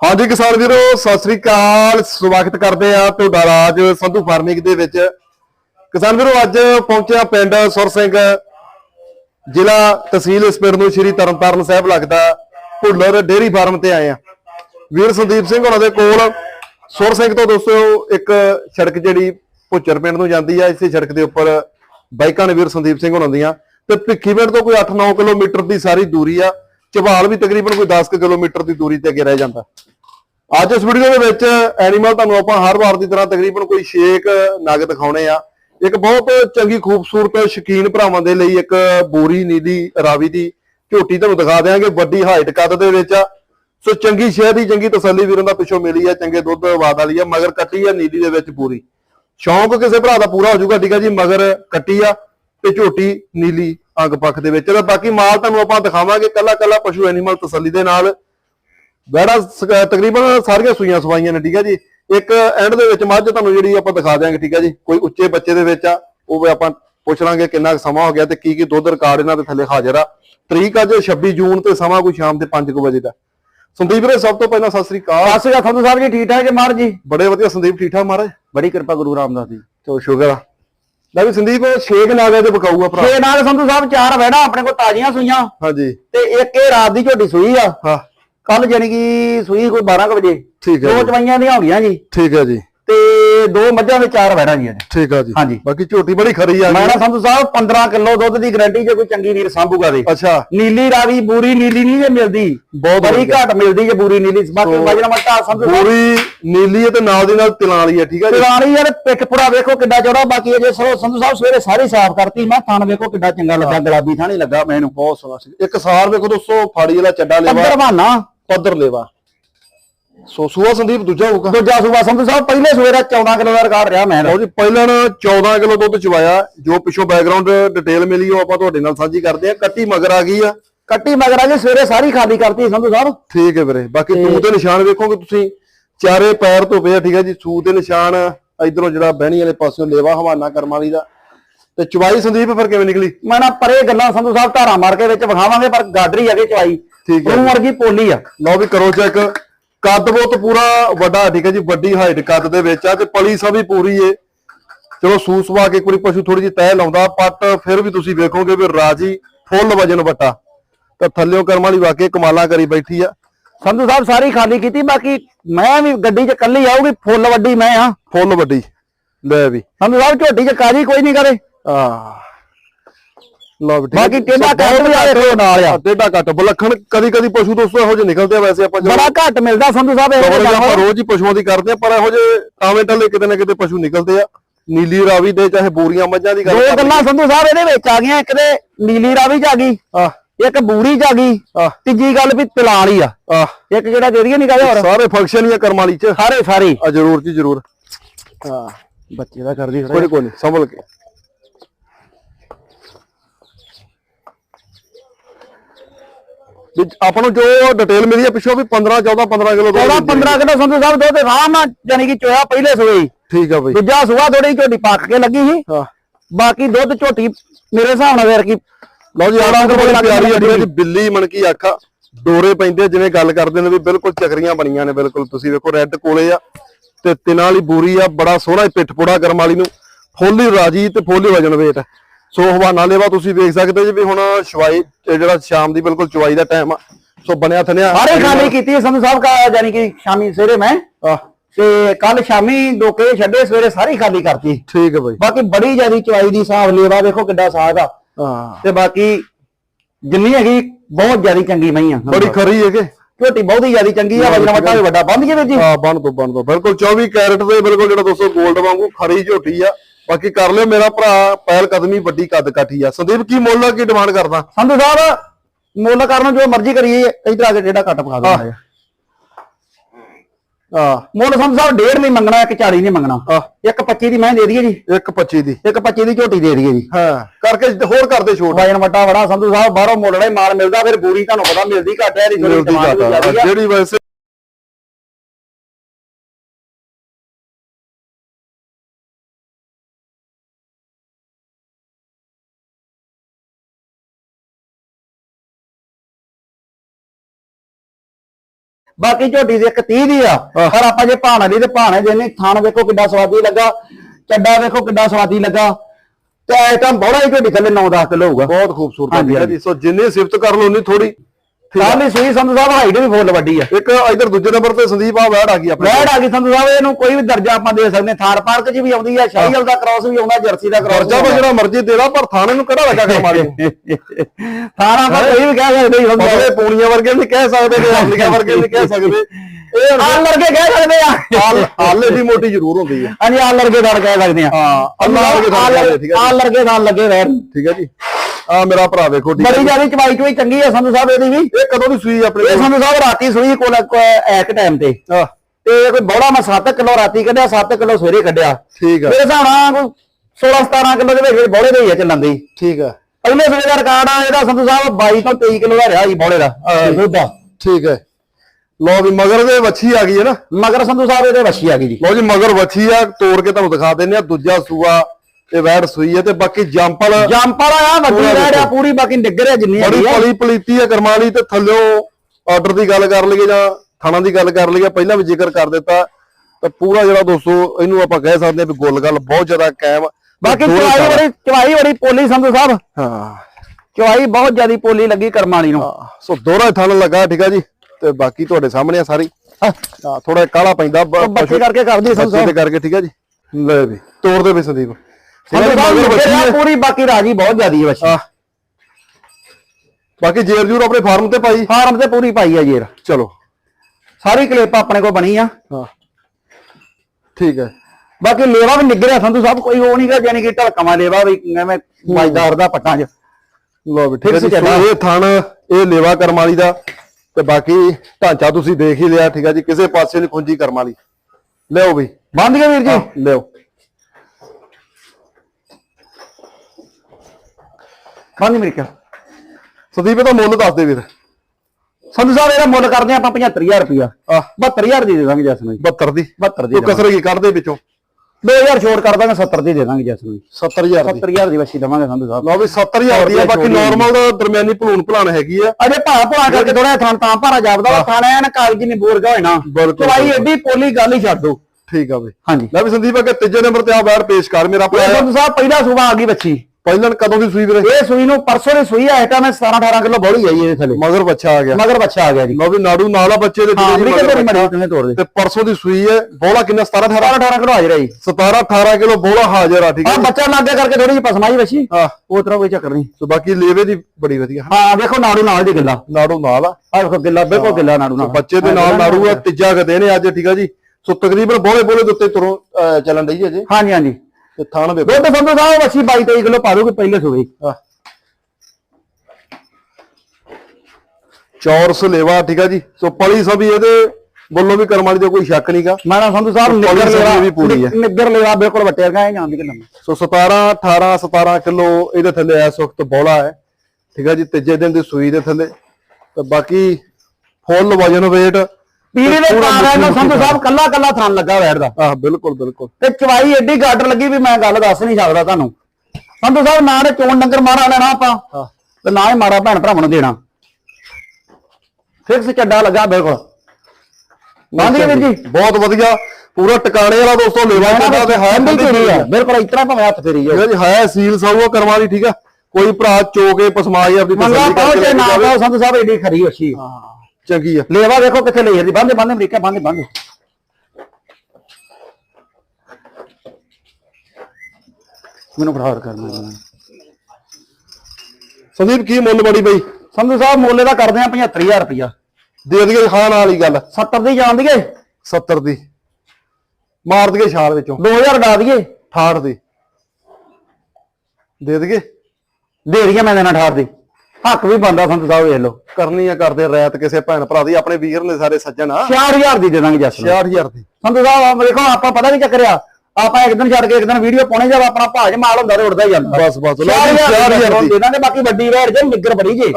ਹਾਂਜੀ ਕਿਸਾਨ ਵੀਰੋ, ਸਤਿ ਸ੍ਰੀ ਅਕਾਲ। ਸਵਾਗਤ ਕਰਦੇ ਆ ਤੁਹਾਡਾ ਰਾਜ ਸੰਧੂ ਫਾਰਮਿੰਗ ਦੇ ਵਿੱਚ। ਕਿਸਾਨ ਵੀਰੋ, ਅੱਜ ਪਹੁੰਚਿਆ ਪਿੰਡ ਸੁਰ ਸਿੰਘ। ਜ਼ਿਲ੍ਹਾ ਤਹਿਸੀਲ ਇਸ ਪਿੰਡ ਨੂੰ ਸ਼੍ਰੀ ਤਰਨਤਾਰਨ ਸਾਹਿਬ ਲੱਗਦਾ ਭੁੱਲਰ ਡੇਰੀ ਫਾਰਮ ਤੇ ਆਏ ਆ ਵੀਰ ਸੰਦੀਪ ਸਿੰਘ ਉਹਨਾਂ ਦੇ ਕੋਲ ਸੁਰ ਸਿੰਘ ਤੋਂ ਦੋਸਤੋ, ਇੱਕ ਸੜਕ ਜਿਹੜੀ ਭੁੱਚਰ ਪਿੰਡ ਨੂੰ ਜਾਂਦੀ ਆ, ਇਸੇ ਸੜਕ ਦੇ ਉੱਪਰ ਬਾਈਕਾਂ ਨੇ ਵੀਰ ਸੰਦੀਪ ਸਿੰਘ ਉਹਨਾਂ ਦੀਆਂ। ਤੇ ਭਿੱਖੀ ਪਿੰਡ ਤੋਂ ਕੋਈ 8-9 ਕਿਲੋਮੀਟਰ ਦੀ ਸਾਰੀ ਦੂਰੀ ਆ। ਝਬਾਲ ਵੀ ਤਕਰੀਬਨ ਕੋਈ 10 ਕੁ ਕਿਲੋਮੀਟਰ ਦੀ ਦੂਰੀ ਤੇ ਅੱਗੇ ਰਹਿ ਜਾਂਦਾ। ਅੱਜ ਇਸ ਵੀਡੀਓ ਦੇ ਵਿੱਚ ਐਨੀਮਲ ਤੁਹਾਨੂੰ ਆਪਾਂ ਹਰ ਵਾਰ ਦੀ ਤਰ੍ਹਾਂ ਤਕਰੀਬਨ ਕੋਈ 6 ਨਗ ਦਿਖਾਉਣੇ ਆ। ਇੱਕ ਬਹੁਤ ਚੰਗੀ, ਖੂਬਸੂਰਤ, ਸ਼ਕੀਨ ਭਰਾਵਾਂ ਦੇ ਲਈ ਇੱਕ ਬੋਰੀ, ਨੀਲੀ ਰਾਵੀ ਦੀ ਝੋਟੀ ਤੁਹਾਨੂੰ ਦਿਖਾ ਦਿਆਂਗੇ। ਵੱਡੀ ਹਾਈਟ ਕੱਦ ਦੇ ਵਿੱਚ ਆ। ਸੋ ਚੰਗੀ ਸ਼ਹਿਰ ਦੀ, ਚੰਗੀ ਤਸੱਲੀ ਵੀਰਾਂ ਦਾ ਪਿੱਛੋਂ ਮਿਲੀ ਆ, ਚੰਗੇ ਦੁੱਧ ਵਾਦ ਵਾਲੀ ਆ, ਮਗਰ ਕੱਟੀ ਆ, ਨੀਲੀ ਦੇ ਵਿੱਚ ਪੂਰੀ ਸ਼ੌਂਕ ਕਿਸੇ ਭਰਾ ਦਾ ਪੂਰਾ ਹੋ ਜਾਊਗਾ, ਠੀਕ ਆ ਜੀ, ਮਗਰ ਕੱਟੀ ਆ ਤੇ ਝੋਟੀ ਨੀਲੀ ਅੰਗ ਪੱਖ ਦੇ ਵਿੱਚ ਤੇ ਬਾਕੀ ਮਾਲ ਤੁਹਾਨੂੰ ਆਪਾਂ ਦਿਖਾਵਾਂਗੇ ਕੱਲਾ ਕੱਲਾ ਪਸ਼ੂ ਐਨੀਮਲ ਤਸੱਲੀ ਦੇ ਨਾਲ। ਵੈੜਾ ਤਕਰੀਬਨ ਸਾਰੀਆਂ ਸੂਈਆਂ ਸਵਾਈਆਂ ਨੇ ਠੀਕ ਹੈ ਜੀ। ਇੱਕ ਐਂਡ ਦੇ ਵਿੱਚ ਮੱਝ ਤੁਹਾਨੂੰ ਜਿਹੜੀ ਆਪਾਂ ਦਿਖਾ ਦਿਆਂਗੇ ਠੀਕ ਹੈ ਜੀ। ਕੋਈ ਉੱਚੇ ਬੱਚੇ ਦੇ ਵਿੱਚ ਆ ਉਹ ਵੀ ਆਪਾਂ ਪੁੱਛ ਲਾਂਗੇ ਕਿੰਨਾ ਸਮਾਂ ਹੋ ਗਿਆ ਤੇ ਕੀ ਕੀ ਦੁੱਧ ਰਿਕਾਰਡ ਇਹਨਾਂ ਦੇ ਥੱਲੇ ਹਾਜ਼ਰ ਆ। ਤਰੀਕ ਅੱਜ 26 ਜੂਨ ਤੇ ਸਮਾਂ ਕੋਈ ਸ਼ਾਮ ਦੇ 5 ਵਜੇ ਦਾ। ਸੰਦੀਪ ਵੀਰੇ ਸਭ ਤੋਂ ਪਹਿਲਾਂ ਸਤਿ ਸ੍ਰੀ ਅਕਾਲ। ਸਤਿ ਸ਼੍ਰੀ ਅਕਾਲ ਸਾਹਿਬ ਜੀ ਠੀਕ ਠਾਕ ਜੀ ਮਾਰ ਜੀ? ਬੜੇ ਵਧੀਆ ਸੰਦੀਪ ਠੀਕ ਠਾਕ ਮਹਾਰਾਜ ਬੜੀ ਕਿਰਪਾ ਗੁਰੂ ਰਾਮਦਾਸ ਦੀ ਚਲੋ ਸ਼ੁਕਰ ਆ। ਲੈ ਵੀ ਸੰਦੀਪ ਛੇਕ ਨਾਗੇ ਤੇ ਬਕਾਊਗਾ ਭਰਾ। ਛੇ ਨਾਲ ਸੰਧੂ ਸਾਹਿਬ ਚਾਰ ਵੈਣਾ ਆਪਣੇ ਕੋਲ ਤਾਜ਼ੀਆਂ ਸੂਈਆਂ। ਹਾਂਜੀ। ਤੇ ਇੱਕ ਇਹ ਰਾਤ ਦੀ ਝੋਟੀ ਸੂਈ ਆ। ਹਾਂ। ਕੱਲ ਜਾਨੀ ਕਿ ਸੂਈ ਕੋਈ 12 ਕੁ ਵਜੇ ਠੀਕ ਹੈ ਦੋ ਜੀ। ਚਵਾਈਆਂ ਦੀਆਂ ਹੋ ਗਈਆਂ ਜੀ। ਠੀਕ ਹੈ ਜੀ। ਤੇ ਦੋ ਮੱਝਾਂ ਦੇ ਚਾਰ ਵੈਣਾ ਜੀ। ਠੀਕ ਆ ਜੀ। ਹਾਂਜੀ। ਬਾਕੀ ਝੋਟੀ ਬੜੀ ਖਰੀ ਆ ਮੈਂ ਨਾ ਸੰਧੂ ਸਾਹਿਬ 15 ਕਿਲੋ ਦੁੱਧ ਦੀ ਗਾਰੰਟੀ ਜੇ ਕੋਈ ਚੰਗੀ ਵੀਰ ਸਾਂਭੂਗਾ ਦੇ ਅੱਛਾ। ਨੀਲੀ ਰਾਵੀ ਬੂਰੀ ਨੀਲੀ ਨਹੀਂ ਜੇ ਮਿਲਦੀ। ਬਹੁਤ ਬੜੀ। ਘੱਟ ਮਿਲਦੀ ਜੇ ਬੂਰੀ ਨੀਲੀ। ਬਾਕੀ ਵਜਣਾ ਮੱਟਾ ਸੰਧੂ ਪੂਰੀ ਨੀਲੀ ਤੇ ਨਾਲ ਦੀ ਨਾਲ ਤਿਲਾਂ ਵਾਲੀ ਹੈ ਠੀਕ ਹੈ ਜੀ। ਪੁਰਾਣੀ ਯਾਰ ਪਿੱਠ ਪੁਰਾ ਵੇਖੋ ਕਿੱਡਾ ਚੌੜਾ ਬਾਕੀ ਅਜੇ ਸਰੋ ਸੰਧੂ ਸਾਹਿਬ ਸਵੇਰੇ ਸਾਰੀ ਸਾਫ਼ ਕਰਤੀ। ਮੈਂ ਥਣ ਵੇਖੋ ਕਿੱਡਾ ਚੰਗਾ ਲੱਗਾ ਗੁਲਾਬੀ ਥਾਣੀ ਲੱਗਾ ਮੈਨੂੰ। ਬਹੁਤ ਸੋਹਣਾ ਸੀ। ਇੱਕ ਸਾਰ ਵੇਖੋ ਦੋਸਤੋ ਫਾੜੀ ਵਾਲਾ ਚੱਡਾ ਲੇਵਾ। ਬਹਾਨਾ ਪੱਧਰ ਲੇਵਾ ਸੋ ਸੂਆ ਸੰਦੀਪ ਦੂਜਾ ਹੋਊਗਾ। ਦੂਜਾ ਸੂਬਾ ਸੰਧੂ ਸਾਹਿਬ ਪਹਿਲੇ ਸਵੇਰੇ 14 ਕਿਲੋ ਦਾ ਰਿਕਾਰਡ ਰਿਹਾ ਮੈਂ। ਲਓ ਜੀ ਪਹਿਲਾਂ ਨਾ 14 ਕਿਲੋ ਦੁੱਧ ਚਵਾਇਆ ਜੋ ਪਿੱਛੋਂ ਬੈਕਗ੍ਰਾਉਂਡ ਡਿਟੇਲ ਮਿਲੀ ਉਹ ਆਪਾਂ ਤੁਹਾਡੇ ਨਾਲ ਸਾਂਝੀ ਕਰਦੇ ਆ ਕੱਟੀ ਮਗਰ ਆ ਗਈ ਆ। ਕੱਟੀ ਮਗਰ ਆ ਜੀ ਸਵੇਰੇ ਸਾਰੀ ਖਾਲੀ ਕਰਤੀ ਸੰਧੂ ਸਾਹਿਬ। ਠੀਕ ਹੈ ਵੀਰੇ ਬਾਕੀ ਸੂ ਦੇ ਨਿਸ਼ਾਨ ਵੇਖੋਗੇ ਤੁਸੀਂ। ਚਾਰੇ ਪੈਰ ਧੋਪੇ ਆ ਠੀਕ ਹੈ ਜੀ ਸੂ ਦੇ ਨਿਸ਼ਾਨ। ਇਧਰੋਂ ਜਿਹੜਾ ਬਹਿਣੀ ਵਾਲੇ ਪਾਸਿਓਂ ਲੇਵਾ ਹਵਾਨਾ ਕਰਮ ਵਾਲੀ ਦਾ। ਤੇ ਚਵਾਈ ਸੰਦੀਪ ਫਿਰ ਕਿਵੇਂ ਨਿਕਲੀ? ਮੈਂ ਨਾ ਪਰੇ ਗੱਲਾਂ ਸੰਧੂ ਸਾਹਿਬ ਧਾਰਾ ਮਾਰ ਕੇ ਵਿੱਚ ਵਿਖਾਵਾਂਗੇ ਪਰ ਗਾਡਰੀ ਅਗੇ ਚਵਾਈ। ਠੀਕ ਹੈ ਉਹਨੂੰ ਵਰਗੀ ਪੋਲੀ ਆ। ਲਓ ਵੀ ਕਰੋ ਚੈੱਕ। ਕੱਦ ਬਹੁਤ ਪੂਰਾ ਵੱਡਾ ਠੀਕ ਹੈ ਜੀ ਵੱਡੀ ਹਾਈਟ ਕੱਦ ਦੇ ਵਿੱਚ ਆ ਤੇ ਪਲੀ ਸਭ ਵੀ ਪੂਰੀ ਏ। ਚਲੋ ਸੂਸਵਾ ਕੇ ਇੱਕ ਵਾਰੀ ਪਸ਼ੂ ਥੋੜੀ ਜਿਹੀ ਤਹਿ ਲਾਉਂਦਾ ਪੱਟ ਫਿਰ ਵੀ ਤੁਸੀਂ ਵੇਖੋਗੇ ਵੀ ਰਾਜੀ ਫੁੱਲ ਵਜਨ ਵੱਟਾ। ਤਾਂ ਥੱਲਿਓਂ ਕਰਮ ਵਾਲੀ ਵਾਕਈ ਕਮਾਲਾਂ ਕਰੀ ਬੈਠੀ ਆ। ਸੰਧੂ ਸਾਹਿਬ ਸਾਰੀ ਖਾਲੀ ਕੀਤੀ ਬਾਕੀ ਮੈਂ ਵੀ ਗੱਡੀ 'ਚ ਕੱਲੀ ਆਊਗੀ ਫੁੱਲ ਵੱਡੀ ਮੈਂ ਆ। ਫੁੱਲ ਵੱਡੀ। ਲੈ ਵੀ। ਸੰਧੂ ਸਾਹਿਬ ਝੋਟੀ 'ਚ ਕਾਜੀ ਕੋਈ ਨਹੀਂ ਕਰੇ। ਆ ਲਓ ਠੀਕ ਹੈ। ਬਾਕੀ। ਟੇਢਾ ਕੱਟ ਵੀ ਆ ਦੇਖੋ ਨਾਲ ਆ। ਟੇਢਾ ਕੱਟ ਬਲਖਣ ਕਦੀ ਕਦੀ ਪਸ਼ੂ ਦੋਸਤੋ ਇਹੋ ਜਿਹੇ ਨਿਕਲਦੇ ਆ ਵੈਸੇ ਆਪਾਂ ਬੜਾ ਘੱਟ ਮਿਲਦਾ ਸੰਧੂ ਸਾਹਿਬ ਇਹੋ ਜਿਹੇ ਆਪਾਂ। ਰੋਜ਼ ਹੀ ਪਸ਼ੂਆਂ ਦੀ ਕਰਦੇ ਆ ਪਰ ਇਹੋ ਜਿਹੇ ਟਾਵੇਂ ਟੱਲੇ ਕਿਤੇ ਨਾ ਕਿਤੇ ਪਸ਼ੂ ਨਿਕਲਦੇ ਆ। ਨੀਲੀ ਰਾਵੀ ਦੇ ਚਾਹੇ ਬੋਰੀਆਂ ਮੱਝਾਂ ਦੀ ਗੱਲ ਦੋ ਗੱਲਾਂ ਸੰਧੂ ਸਾਹਿਬ ਇਹਦੇ ਵਿੱਚ ਆ ਗਈਆਂ ਇੱਕ ਤੇ ਨੀਲੀ ਰਾਵੀ 'ਚ ਆ ਗਈ ਆ ਇੱਕ ਬੂਰੀ 'ਚ ਆ ਗਈ ਤੀਜੀ ਗੱਲ ਵੀ ਤਲਾਲ ਵਾਲੀ ਆ। ਆ ਇੱਕ ਜਿਹੜਾ ਦੇ ਦਈਏ ਨਿਕਾ ਹੋਰ। ਸਾਰੇ ਫੰਕਸ਼ਨ ਹੀ ਆ ਕਰਮ ਵਾਲੀ ਚ। ਸਾਰੇ ਸਾਰੇ। ਆ ਜ਼ਰੂਰ ਜੀ ਜ਼ਰੂਰ। ਹਾਂ ਬੱਚੇ ਦਾ ਕਰਦੀ ਕੋਈ ਕੋਈ ਨਹੀਂ ਸੰਭਲ ਕੇ। ਵੀ ਆਪਾਂ ਨੂੰ ਜੋ ਡਿਟੇਲ ਮਿਲੀ ਹੈ ਪਿੱਛੋਂ ਵੀ 15 14 15 ਕਿਲੋ ਦੁੱਧ 14 15 ਕਿਲੋ ਸੰਧੂ ਸਾਹਿਬ ਦੁੱਧ ਆਰਾਮ ਨਾਲ ਜਾਨੀ ਕਿ ਚੋਇਆ ਪਹਿਲੇ ਸੂਏ। ਠੀਕ ਆ ਬਈ। ਦੂਜਾ ਸੂਆ ਥੋੜੀ ਝੋਟੀ ਪੱਕ ਕੇ ਲੱਗੀ ਸੀ। ਹਾਂ। ਬਾਕੀ ਦੁੱਧ ਝੋਟੀ ਮੇਰੇ ਹਿਸਾਬ ਨਾਲ ਫਿਰ ਕੀ ਲਓ ਜੀ ਬੜੀ ਲੱਗ ਪਿਆਰੀ ਹੈ ਜੀ ਬਿੱਲੀ ਮਣਕੀ ਅੱਖਾਂ ਡੋਰੇ ਪੈਂਦੇ ਜਿਵੇਂ ਗੱਲ ਕਰਦੇ ਨੇ ਵੀ ਬਿਲਕੁਲ ਚਕਰੀਆਂ ਬਣੀਆਂ ਨੇ ਬਿਲਕੁਲ ਤੁਸੀਂ ਵੇਖੋ ਰੈੱਡ ਕੋਲੇ ਆ ਤੇ ਤਿਨਾਂ ਵਾਲੀ ਬੂਰੀ ਆ ਬੜਾ ਸੋਹਣਾ ਪਿੱਠ ਪੋੜਾ ਕਰਮ ਵਾਲੀ ਨੂੰ। ਫੁੱਲੀ ਰਾਜੀ ਤੇ ਫੁੱਲੀ ਵਜਨ ਵੇਟ ਸੋ ਹਵਾਨਾ ਲੇਵਾ ਤੁਸੀਂ ਵੇਖ ਸਕਦੇ ਜੀ ਵੀ ਹੁਣ ਸ਼ਵਾਈ ਜਿਹੜਾ ਸ਼ਾਮ ਦੀ ਬਿਲਕੁਲ ਚਵਾਈ ਦਾ ਟਾਈਮ ਆ ਸੋ ਬਣਿਆ ਥਨਿਆ ਸਾਰੇ ਖਾਲੀ ਕੀਤੀ ਹੈ ਸੰਧੂ ਸਾਹਿਬ ਕਾ ਜਾਨੀ ਕਿ ਸ਼ਾਮੀ ਸਵੇਰੇ ਮੈਂ। ਤੇ ਕੱਲ ਸ਼ਾਮੀ ਡੋਕੇ ਛੱਡੇ ਸਵੇਰੇ ਸਾਰੀ ਖਾਲੀ ਕਰਤੀ। ਠੀਕ ਹੈ ਬਾਈ। ਬਾਕੀ ਬੜੀ ਜਿਆਦੀ ਚਵਾਈ ਦੀ ਹਿਸਾਬ ਲੇਵਾ ਵੇਖੋ ਕਿੱਡਾ ਸਾਗ ਆ। ਤੇ ਬਾਕੀ ਜਿੰਨੀ ਹੈਗੀ ਬਹੁਤ ਜਿਆਦੀ ਚੰਗੀ ਮਈ ਆ। ਬੜੀ ਖਰੀ ਹੈ ਕਿ ਝੋਟੀ ਬਹੁਤ ਹੀ ਜਿਆਦੀ ਚੰਗੀ ਆ ਵਜਣਾ ਵੱਟਾ ਵੀ ਵੱਡਾ। ਬੰਦ ਜੀ। ਹਾਂ ਬਣ ਦੋ ਬਣ ਦੋ ਬਿਲਕੁਲ 24 ਕੈਰਟ ਦੇ ਬਿਲਕੁਲ ਜਿਹੜਾ ਦੋਸਤੋ 골ਡ ਵਾਂਗੂ ਖਰੀ ਝੋਟੀ ਆ। ਬਾਕੀ ਕਰ ਲਿਓ ਮੇਰਾ ਭਰਾ ਪਹਿਲ ਕਦਮੀ ਵੱਡੀ ਕੱਦ ਕਾਠੀ ਆ। ਸੰਦੀਪ ਕੀ ਮੁੱਲ ਆ ਕੀ ਡਿਮਾਂਡ ਕਰਦਾ? ਸੰਧੂ ਸਾਹਿਬ ਮੁੱਲ ਕਰਨ ਜੋ ਮਰਜ਼ੀ ਕਰੀਏ ਇਧਰ ਆ ਕੇ ਜਿਹੜਾ ਘੱਟ ਪਕਾ ਦਿੰਦਾ ਆ। ਮੁੱਲ ਸੰਧੂ ਸਾਹਿਬ ਡੇਢ ਨਹੀਂ ਮੰਗਣਾ ਇੱਕ 40 ਨਹੀਂ ਮੰਗਣਾ। ਇੱਕ 25 ਦੀ ਮੈਂ ਦੇ ਦਈਏ ਜੀ। 125 ਦੀ। ਇੱਕ 25 ਦੀ ਝੋਟੀ ਦੇ ਦਈਏ ਜੀ। ਹਾਂ। ਕਰਕੇ ਹੋਰ ਕਰਦੇ ਛੋਟ। ਵਜਨ ਵੱਟਾ ਬੜਾ ਸੰਧੂ ਸਾਹਿਬ ਬਾਹਰੋਂ ਮੁੱਲੜਾ ਹੀ ਮਾਲ ਮਿਲਦਾ ਫਿਰ ਬੂਰੀ ਤੁਹਾਨੂੰ ਪਤਾ ਮਿਲਦੀ ਘੱਟ ਹੈ ਜਿਹੜੀ ਵੈਸੇ ਬਾਕੀ ਝੋਟੀ ਦੀ ਇੱਕ 30 ਦੀ ਆ। ਪਰ ਆਪਾਂ ਜੇ ਭਾਣਾ ਦੀ ਤੇ ਭਾਣੇ ਦੇ ਨਹੀਂ ਥਾਣ ਵੇਖੋ ਕਿੱਡਾ ਸਵਾਦੀ ਲੱਗਾ ਚੱਡਾ ਵੇਖੋ ਕਿੱਡਾ ਸਵਾਦੀ ਲੱਗਾ ਤੇ ਆਈਟਮ ਬੜਾ ਹੀ ਝੋਟੀ ਥੱਲੇ 9-10 ਕਿਲੋ ਹੋਊਗਾ। ਬਹੁਤ ਖੂਬਸੂਰਤ ਹੈ ਜੀ। ਸੋ ਜਿੰਨੀ ਸਿਫਤ ਕਰ ਲਓ ਉਨੀ ਥੋੜੀ ਕੱਲ ਸੂਈ ਸੰਧੂ ਸਾਹਿਬ ਹਾਈਟ ਵੀ ਫੁੱਲ ਵੱਡੀ ਆ। ਇੱਕ ਇਧਰ ਦੂਜੇ ਨੰਬਰ ਤੇ ਸੰਦੀਪ ਆ ਵੈੜ ਆ ਗਈ ਆਪਣੇ ਵੈੜ ਆ ਗਈ ਸੰਧੂ ਸਾਹਿਬ ਇਹਨੂੰ ਕੋਈ ਵੀ ਦਰਜਾ ਆਪਾਂ ਦੇ ਸਕਦੇ। ਥਾਰ ਪਾਰਕ 'ਚ ਵੀ ਆਉਂਦੀ ਆ ਸ਼ਾਹੀਵਾਲ ਦਾ ਕ੍ਰਾਸ ਵੀ ਆਉਂਦਾ ਜਰਸੀ ਦਾ ਕ੍ਰਾਸ ਤਾਂ ਜਿਹੜਾ ਮਰਜ਼ੀ ਦੇ ਲਾ ਪਰ ਥਾਣੇ ਨੂੰ ਕਿਹੜਾ ਲੱਗਾ ਕਰ ਮਾਰੀ ਥਾਰਾ ਆਪਾਂ ਕੋਈ ਵੀ ਕਹਿ ਸਕਦੇ ਹਾਂ ਸੰਧੂ ਸਾਹਿਬ। ਬਗਲੇ ਪੂਣੀਆਂ ਵਰਗੇ ਨਹੀਂ ਕਹਿ ਸਕਦੇ ਤੇ ਅਮਲੀਆਂ ਵਰਗੇ ਨਹੀਂ ਕਹਿ ਸਕਦੇ। ਇਹ ਆ ਲੜਕੇ ਕਹਿ ਸਕਦੇ ਆ। ਹਾਲੇ ਦੀ ਮੋਟੀ ਜ਼ਰੂਰ ਹੁੰਦੀ ਹੈ ਹਾਂਜੀ ਆ ਲੜਕੇ ਨਾਲ ਕਹਿ ਸਕਦੇ ਆ। ਹਾਂ ਅੱਲਾ ਵਰਗੇ ਆ ਦਾ ਠੀਕ ਹੈ ਆ ਲੜਕੇ ਨਾਲ ਲੱਗੇ ਵੈੜ। ਠੀਕ ਹੈ ਜੀ। ਆ ਮੇਰਾ ਭਰਾ ਵੇਖੋ ਠੀਕ ਬੜੀ ਜ਼ਿਆਦਾ ਚਵਾਈ ਚਵਾਈ ਚੰਗੀ ਆ ਸੰਧੂ ਸਾਹਿਬ ਇਹਦੀ ਵੀ। ਇਹ ਕਦੋਂ ਦੀ ਸੂਈ ਆਪਣੇ ਇਹ ਸੰਧੂ ਸਾਹਿਬ ਰਾਤੀ ਸੂਈ ਕੋਲ ਐਕ ਟਾਈਮ ਤੇ। ਆ ਤੇ ਕੋਈ ਬੋੜਾ ਮੈਂ 7 ਕਿਲੋ ਰਾਤੀ ਕੱਢਿਆ 7 ਕਿਲੋ ਸਵੇਰੇ ਕੱਢਿਆ। ਠੀਕ ਹੈ ਮੇਰੇ ਹਿਸਾਬ ਨਾਲ ਕੋਈ 16 17 ਕਿਲੋ ਦੇ ਵਿੱਚ ਬੋੜੇ ਦੇ ਹੀ ਆ ਚੱਲਣ ਦੀ। ਠੀਕ ਹੈ ਪਹਿਲੇ ਸਵੇਰੇ ਦਾ ਰਿਕਾਰਡ ਆ ਇਹਦਾ ਸੰਧੂ ਸਾਹਿਬ 22 ਤੋਂ 23 ਕਿਲੋ ਦਾ ਰਿਹਾ ਜੀ ਬੋਲੇ ਦਾ ਦੁੱਧ ਦਾ। ਠੀਕ ਹੈ ਲੋ ਵੀ ਮਗਰ ਦੇ ਵੱਛੀ ਆ ਗਈ ਹੈ ਨਾ। ਮਗਰ ਸੰਧੂ ਸਾਹਿਬ ਇਹਦੇ ਵਸ਼ੀ ਆ ਗਈ ਜੀ। ਲੋ ਜੀ ਮਗਰ ਵੱਛੀ ਆ ਤੋੜ ਕੇ ਤੁਹਾਨੂੰ ਦਿਖਾ ਦਿੰਦੇ ਆ ਦੂਜਾ ਸੂਆ ਇਹ ਵੈੜ ਸੂਈ ਹੈ ਤੇ ਬਾਕੀ ਜੰਪਲ ਜੰਪਲ ਆ ਵੱਡੀ ਵੈੜ ਆ। ਪੂਰੀ ਬਾਕੀ ਨਿੱਗਰ ਆ ਜਿੰਨੀ ਬੜੀ ਹੈਗੀ ਆ। ਪਲੀ ਪਲੀਤੀ ਆ ਕਰਮਾਲੀ ਤੇ ਥੱਲਿਓ ਆਰਡਰ ਦੀ ਗੱਲ ਕਰ ਲਈਏ ਜਾਂ ਥਾਣਾ ਦੀ ਗੱਲ ਕਰ ਲਈਏ ਪਹਿਲਾਂ ਵੀ ਜ਼ਿਕਰ ਕਰ ਦਿੱਤਾ। ਤਾਂ ਪੂਰਾ ਜਿਹੜਾ ਦੋਸਤੋ ਇਹਨੂੰ ਆਪਾਂ ਕਹਿ ਸਕਦੇ ਆ ਵੀ ਗੁੱਲ ਗੱਲ ਬਹੁਤ ਜ਼ਿਆਦਾ ਕਾਇਮ। ਬਾਕੀ ਚਵਾਈ। ਬੜੀ ਚਵਾਈ ਬੜੀ ਪੋਲੀ ਸੰਧੂ ਸਾਹਿਬ। ਹਾਂ। ਚਵਾਈ ਬਹੁਤ ਜ਼ਿਆਦੀ ਪੋਲੀ ਲੱਗੀ ਕਰਮਾਲੀ ਨੂੰ। ਸੋ ਦੋਹਰਾ ਥਣ ਲੱਗਾ ਠੀਕ ਆ ਜੀ? ਤੇ ਬਾਕੀ ਤੁਹਾਡੇ ਸਾਹਮਣੇ ਆ ਸਾਰੀ। ਹਾਂ। ਥੋੜਾ ਕਾਲਾ ਪੈਂਦਾ ਬੱਚੇ ਕਰਕੇ ਕਰਦੀ ਸੰਧੂ ਬੱਚੇ ਸਾਹਿਬ ਦੇ ਕਰਕੇ ਠੀਕ ਆ ਜੀ? ਲੈ ਵੀ ਤੋੜ ਦੇ ਵੀ ਸੰਦੀਪ। ਆ ਆ ਹੈ। ਪੂਰੀ ਬਾਕੀ ਰਾਜੀ ਬਹੁਤ ਜ਼ਿਆਦੀ ਹੈ ਹਾਂ ਬਾਕੀ ਜੇਰ ਜੂਰ ਆਪਣੇ ਫਾਰਮ ਤੇ ਪਾਈ? ਫਾਰਮ ਤੇ ਪੂਰੀ ਪਾਈ ਆ ਜੇਰ ਚਲੋ। ਸਾਰੀ ਕਲਿੱਪ ਆਪਣੇ ਕੋਲ ਬਣੀ ਆ। ਹਾਂ। ਠੀਕ ਹੈ। ਬਾਕੀ ਲੇਵਾ ਵੀ ਨਿੱਗਰਿਆ ਸੰਧੂ ਸਾਹਿਬ ਕੋਈ ਉਹ ਨਹੀਂਗਾ ਜਾਨੀ ਕਿ ਢਲਕਮਾ ਲੇਵਾ ਵੀ ਐਵੇਂ ਮਾਜਦਾਰ ਦਾ ਪੱਟਾਂ 'ਚ। ਲੋ ਵੀ ਠੀਕ। ਸੋ ਇਹ ਥਣ ਇਹ ਲੇਵਾ ਕਰਮ ਵਾਲੀ ਦਾ ਤੇ ਬਾਕੀ ਢਾਂਚਾ ਤੁਸੀਂ ਦੇਖ ਹੀ ਲਿਆ ਠੀਕ ਹੈ ਜੀ ਕਿਸੇ ਪਾਸੇ ਨਹੀਂ ਖੁੰਜੀ ਕਰਮ ਵਾਲੀ। ਲਿਓ ਵੀ। ਬੰਦ ਗਿਆ ਵੀਰ ਜੀ? ਲਿਓ ਬੰਦ ਮੇਰੇ ਕਿਹਾ। ਸੰਦੀਪ ਇਹਦਾ ਮੁੱਲ ਦੱਸ ਦੇ ਵੀਰ। ਸੰਧੂ ਸਾਹਿਬ ਇਹਦਾ ਮੁੱਲ ਕਰਦੇ ਆਪਾਂ 75000 ਰੁਪਇਆ ਆਹ 72000 ਦੀ ਦੇ ਦਾਂਗੇ ਜਸ ਨੂੰ 72 ਦੀ? 72 ਦੀ ਤੂੰ ਕਸਰ ਕੀ ਕੱਢ ਦੇ ਵਿੱਚੋਂ 2000 ਛੋੜ ਕਰ ਦਾਂਗੇ 70 ਦੀ ਦੇ ਦਾਂਗੇ ਜਸ ਨੂੰ 70000 ਦੀ? 70000 ਦੀ ਵਸ਼ੀ ਦਵਾਂਗੇ ਸੰਧੂ ਸਾਹਿਬ। ਲਓ ਵੀ 70000 ਦੀ ਆ ਬਾਕੀ ਨਾਰਮਲ ਦਰਮਿਆਨੀ ਭਲੂਣ ਭਲਾਣ ਹੈਗੀ ਆ। ਅਜੇ ਭਾ ਭਾ ਕਰਕੇ ਥੋੜਾ ਥਾਂ ਤਾਂ ਭਾਰਾ ਜਾਪਦਾ ਵਾ ਥਾਂ ਐਨ ਕਾਗਜ਼ ਨਹੀਂ ਬੋਰਗਾ ਹੋਣਾ। ਬਿਲਕੁਲ, ਚਵਾਈ ਬਿਲਕੁਲ। ਐਡੀ ਪੋਲੀ ਗੱਲ ਹੀ ਛੱਡ ਦੋ। ਠੀਕ ਆ ਬਈ। ਹਾਂਜੀ। ਲੈ ਵੀ ਸੰਦੀਪ ਅੱਗੇ ਤੀਜੇ ਨੰਬਰ ਤੇ ਆ ਬੈਠ ਪੇਸ਼ ਕਰ ਮੇਰਾ ਭਰਾ। ਸੰਧੂ ਸਾਹਿਬ ਪਹਿਲਾ ਸੁਬਾ ਆ ਗਈ ਬੱਚੀ ਪਹਿਲਾਂ ਕਦੋਂ ਦੀ ਸੂਈ ਵੀਰੇ? ਇਹ ਸੂਈ ਨੂੰ ਪਰਸੋਂ ਦੀ ਸੂਈ ਆ ਇਟਾ ਮੈਂ 17 18 ਕਿਲੋ ਬੋਲੀ ਆਈ ਇਹਦੇ ਥੱਲੇ। ਮਗਰ ਬੱਚਾ ਆ ਗਿਆ। ਮਗਰ ਬੱਚਾ ਆ ਗਿਆ ਜੀ। ਲਓ ਵੀ ਨਾੜੂ ਨਾਲ ਆ ਬੱਚੇ ਦੇ ਹਾਂ ਠੀਕ ਹੈ ਜੀ, ਅਮਰੀਕਾ ਮਗਰ ਤੋਂ ਬੱਚਾ। ਮਰੀ ਤੁਮੇ ਤੋੜ ਦੇ ਤੇ ਪਰਸੋਂ ਦੀ ਸੂਈ ਹੈ ਬੋਲਾ ਕਿੰਨਾ 17 18 18 18 ਕਿਲੋ ਹਾਜ਼ਰ ਆਈ 17 18 ਕਿਲੋ ਬੋਲਾ ਹਾਜ਼ਰ ਆ ਠੀਕ ਆ ਹੈ ਬੱਚਾ ਲੱਗੇ ਕਰਕੇ ਥੋੜੀ ਜਿਹੀ ਪਸਮਾਈ ਵਸ਼ੀ। ਹਾਂ। ਉਹ ਤਰ੍ਹਾਂ ਕੋਈ ਚੱਕਰ ਨਹੀਂ। ਤੇ ਬਾਕੀ ਲੇਵੇ ਦੀ ਬੜੀ ਵਧੀਆ। ਹਾਂ ਦੇਖੋ ਨਾੜੂ ਨਾਲ ਦੀ ਗੱਲਾਂ। ਨਾੜੂ ਨਾਲ ਆ। ਆ ਦੇਖੋ ਗਿੱਲਾ ਬਿਲਕੁਲ ਗਿੱਲਾ ਨਾੜੂ ਨਾਲ। ਬੱਚੇ ਦੇ ਨਾਲ ਨਾੜੂ ਆ ਤੀਜਾ ਕਦੇ ਨੇ ਅੱਜ ਠੀਕ ਆ ਜੀ। ਸੋ ਤਕਰੀਬਨ ਬੋਲੇ ਬੋਲੇ ਦੇ ਉੱਤੇ ਤੁਰੋਂ ਚੱਲਣ ਡਈ ਹੈ ਜੀ। ਹਾਂਜੀ ਹਾਂਜੀ। ਤੇ ਥਾਣ ਵੇਖੋ। ਦੁੱਧ ਸੰਧੂ ਸਾਹਿਬ ਵਸ਼ੀ 22 23 ਕਿਲੋ ਪਾ ਦੋਗੇ ਪਹਿਲੇ ਸੂਈ ਆਹ। ਚੌਰਸ ਲੇਵਾ ਠੀਕ ਆ ਜੀ? ਸੋ ਪਲੀ ਸਭੀ ਇਹਦੇ ਬੋਲੋ ਵੀ ਕਰਮ ਵਾਲੀ ਦਾ ਕੋਈ ਸ਼ੱਕ ਨਹੀਂਗਾ ਮੈਂ ਨਾ ਸੰਧੂ ਸਾਹਿਬ ਪੌਲੀ ਨਿੱਗਰ ਸਬਜ਼ੀ ਲੇਵਾ ਵੀ ਪੂਰੀ ਹੈ। ਨਿੱਗਰ ਲੇਵਾ ਬਿਲਕੁਲ ਵੱਟਿਆ ਗਿਆ ਇਹ ਜਾਂਦੀ ਕਿ ਲੰਮਾ ਸੋ 17 18 17 ਕਿਲੋ ਇਹਦੇ ਥੱਲੇ ਇਸ ਵਕਤ ਬੋਲਾ ਹੈ। ਠੀਕ ਆ ਜੀ? ਤੀਜੇ ਦਿਨ ਦੀ ਸੂਈ ਦੇ ਥੱਲੇ। ਤੇ ਬਾਕੀ ਫੁੱਲ ਵਜਨ weight ਪੀਲੀ ਦੇ ਪੂਰਾ ਕਾਰਾਂ ਨੂੰ ਸੰਧੂ ਸਾਹਿਬ ਕੱਲਾ ਕੱਲਾ ਥਣ ਲੱਗਾ ਵੈਰ ਦਾ ਆਹ ਬਿਲਕੁਲ ਬਿਲਕੁਲ। ਤੇ ਚਵਾਈ ਐਡੀ ਗਾਡਰ ਲੱਗੀ ਵੀ ਮੈਂ ਗੱਲ ਦੱਸ ਨਹੀਂ ਸਕਦਾ ਤੁਹਾਨੂੰ। ਸੰਧੂ ਸਾਹਿਬ ਨਾ ਤੇ ਚੋਣ ਡੰਗਰ ਮਾਰਾ ਲੈਣਾ ਆਪਾਂ ਹਾਂ। ਤੇ ਨਾ ਹੀ ਮਾਰਾ ਭੈਣ ਭਰਾਵਾਂ ਨੂੰ ਦੇਣਾ। ਫਿਕਸ ਚੱਡਾ ਲੱਗਾ ਬਿਲਕੁਲ। ਗਿਆ ਵੀਰ ਜੀ। ਬਹੁਤ ਵਧੀਆ। ਪੂਰਾ ਟਿਕਾਣੇ ਵਾਲਾ ਦੋਸਤੋ ਲੇਵਾ ਕਰਦਾ ਤੇ ਹੈ ਬਿਲਕੁਲ ਆ। ਬਿਲਕੁਲ ਇਤਨਾ ਭਾਵੇਂ ਹੱਥ ਫੇਰੀ ਜਾਓ। ਆ ਜੀ ਹੈ ਸੀਲ ਸਾਊਆ ਕਰਵਾ ਲਈ ਠੀਕ ਆ? ਕੋਈ ਭਰਾ ਚੋਕੇ ਪਸਮਾਈ ਆਪਣੀ ਮੰਗਾ ਤਸੱਲੀ ਪਾਓ ਕਰਕੇ ਤੇ ਲੈ ਨਾ। ਪਾਓ ਸੰਧੂ ਸਾਹਿਬ ਐਡੀ ਖਰੀ ਅੱਛੀ ਚੰਗੀ ਆ। ਲੇਵਾ ਦੇਖੋ ਕਿੱਥੇ ਲਈ ਜਾਂਦੀ। ਬੰਦੇ ਬੰਦੇ ਅਮਰੀਕਾ ਬੰਦੇ ਬੰਦੇ ਮੈਨੂੰ ਫੜਾਰ ਕਰਨਾ ਇਹਨਾਂ ਨੇ। ਸੰਦੀਪ ਕੀ ਮੁੱਲ ਬੜੀ ਬਈ? ਸੰਧੂ ਸਾਹਿਬ ਮੁੱਲ ਦਾ ਕਰਦੇ ਆ 75000 ਰੁਪਇਆ ਦੇ ਦਈਏ ਹਾਂ ਨਾਲ ਵਾਲੀ ਗੱਲ। 70 ਦੀ ਜਾਣ ਦਈਏ? 70 ਦੀ। ਮਾਰ ਦਈਏ ਛਾਲ ਵਿੱਚੋਂ। 2000 ਡਾ ਦਈਏ? 68 ਦੀ। ਦੇ ਦਈਏ। ਦੇ ਦਈਏ ਮੈਂ ਦੇਣਾ 68 ਦੀ। ਹੱਕ ਵੀ ਬੰਦਾ ਸੰਧੂ ਸਾਹਿਬ ਵੇਖ ਲਓ। ਕਰਨੀ ਆ ਕਰਦੇ ਰੈਤ ਕਿਸੇ ਭੈਣ ਭਰਾ ਦੀ ਆਪਣੇ ਵੀਰ ਨੇ ਸਾਰੇ ਸੱਜਣ ਆ। 6000 ਦੀ ਦੇ ਦਾਂਗੇ ਜੱਸ ਨੂੰ। 66000 ਦੀ। ਸੰਧੂ ਸਾਹਿਬ ਦੇਖੋ ਆਪਾਂ ਪਤਾ ਨਹੀਂ ਚੱਕਰਿਆ ਆਪਾਂ ਇੱਕ ਦਿਨ ਛੱਡ ਕੇ ਇੱਕ ਦਿਨ ਵੀਡੀਓ ਪਾਉਣੇ ਜਦ ਆਪਣਾ ਭਾਜ ਮਾਲ ਹੁੰਦਾ ਤੇ ਉੜਦਾ ਹੀ ਜਾਂਦਾ। ਬਸ ਬਸ ਹਜ਼ਾਰ 6000 ਦੀ ਬਾਕੀ ਵੱਡੀ ਵੈਰ ਜੇ ਨਿੱਗਰ ਬੜੀ ਜੇ।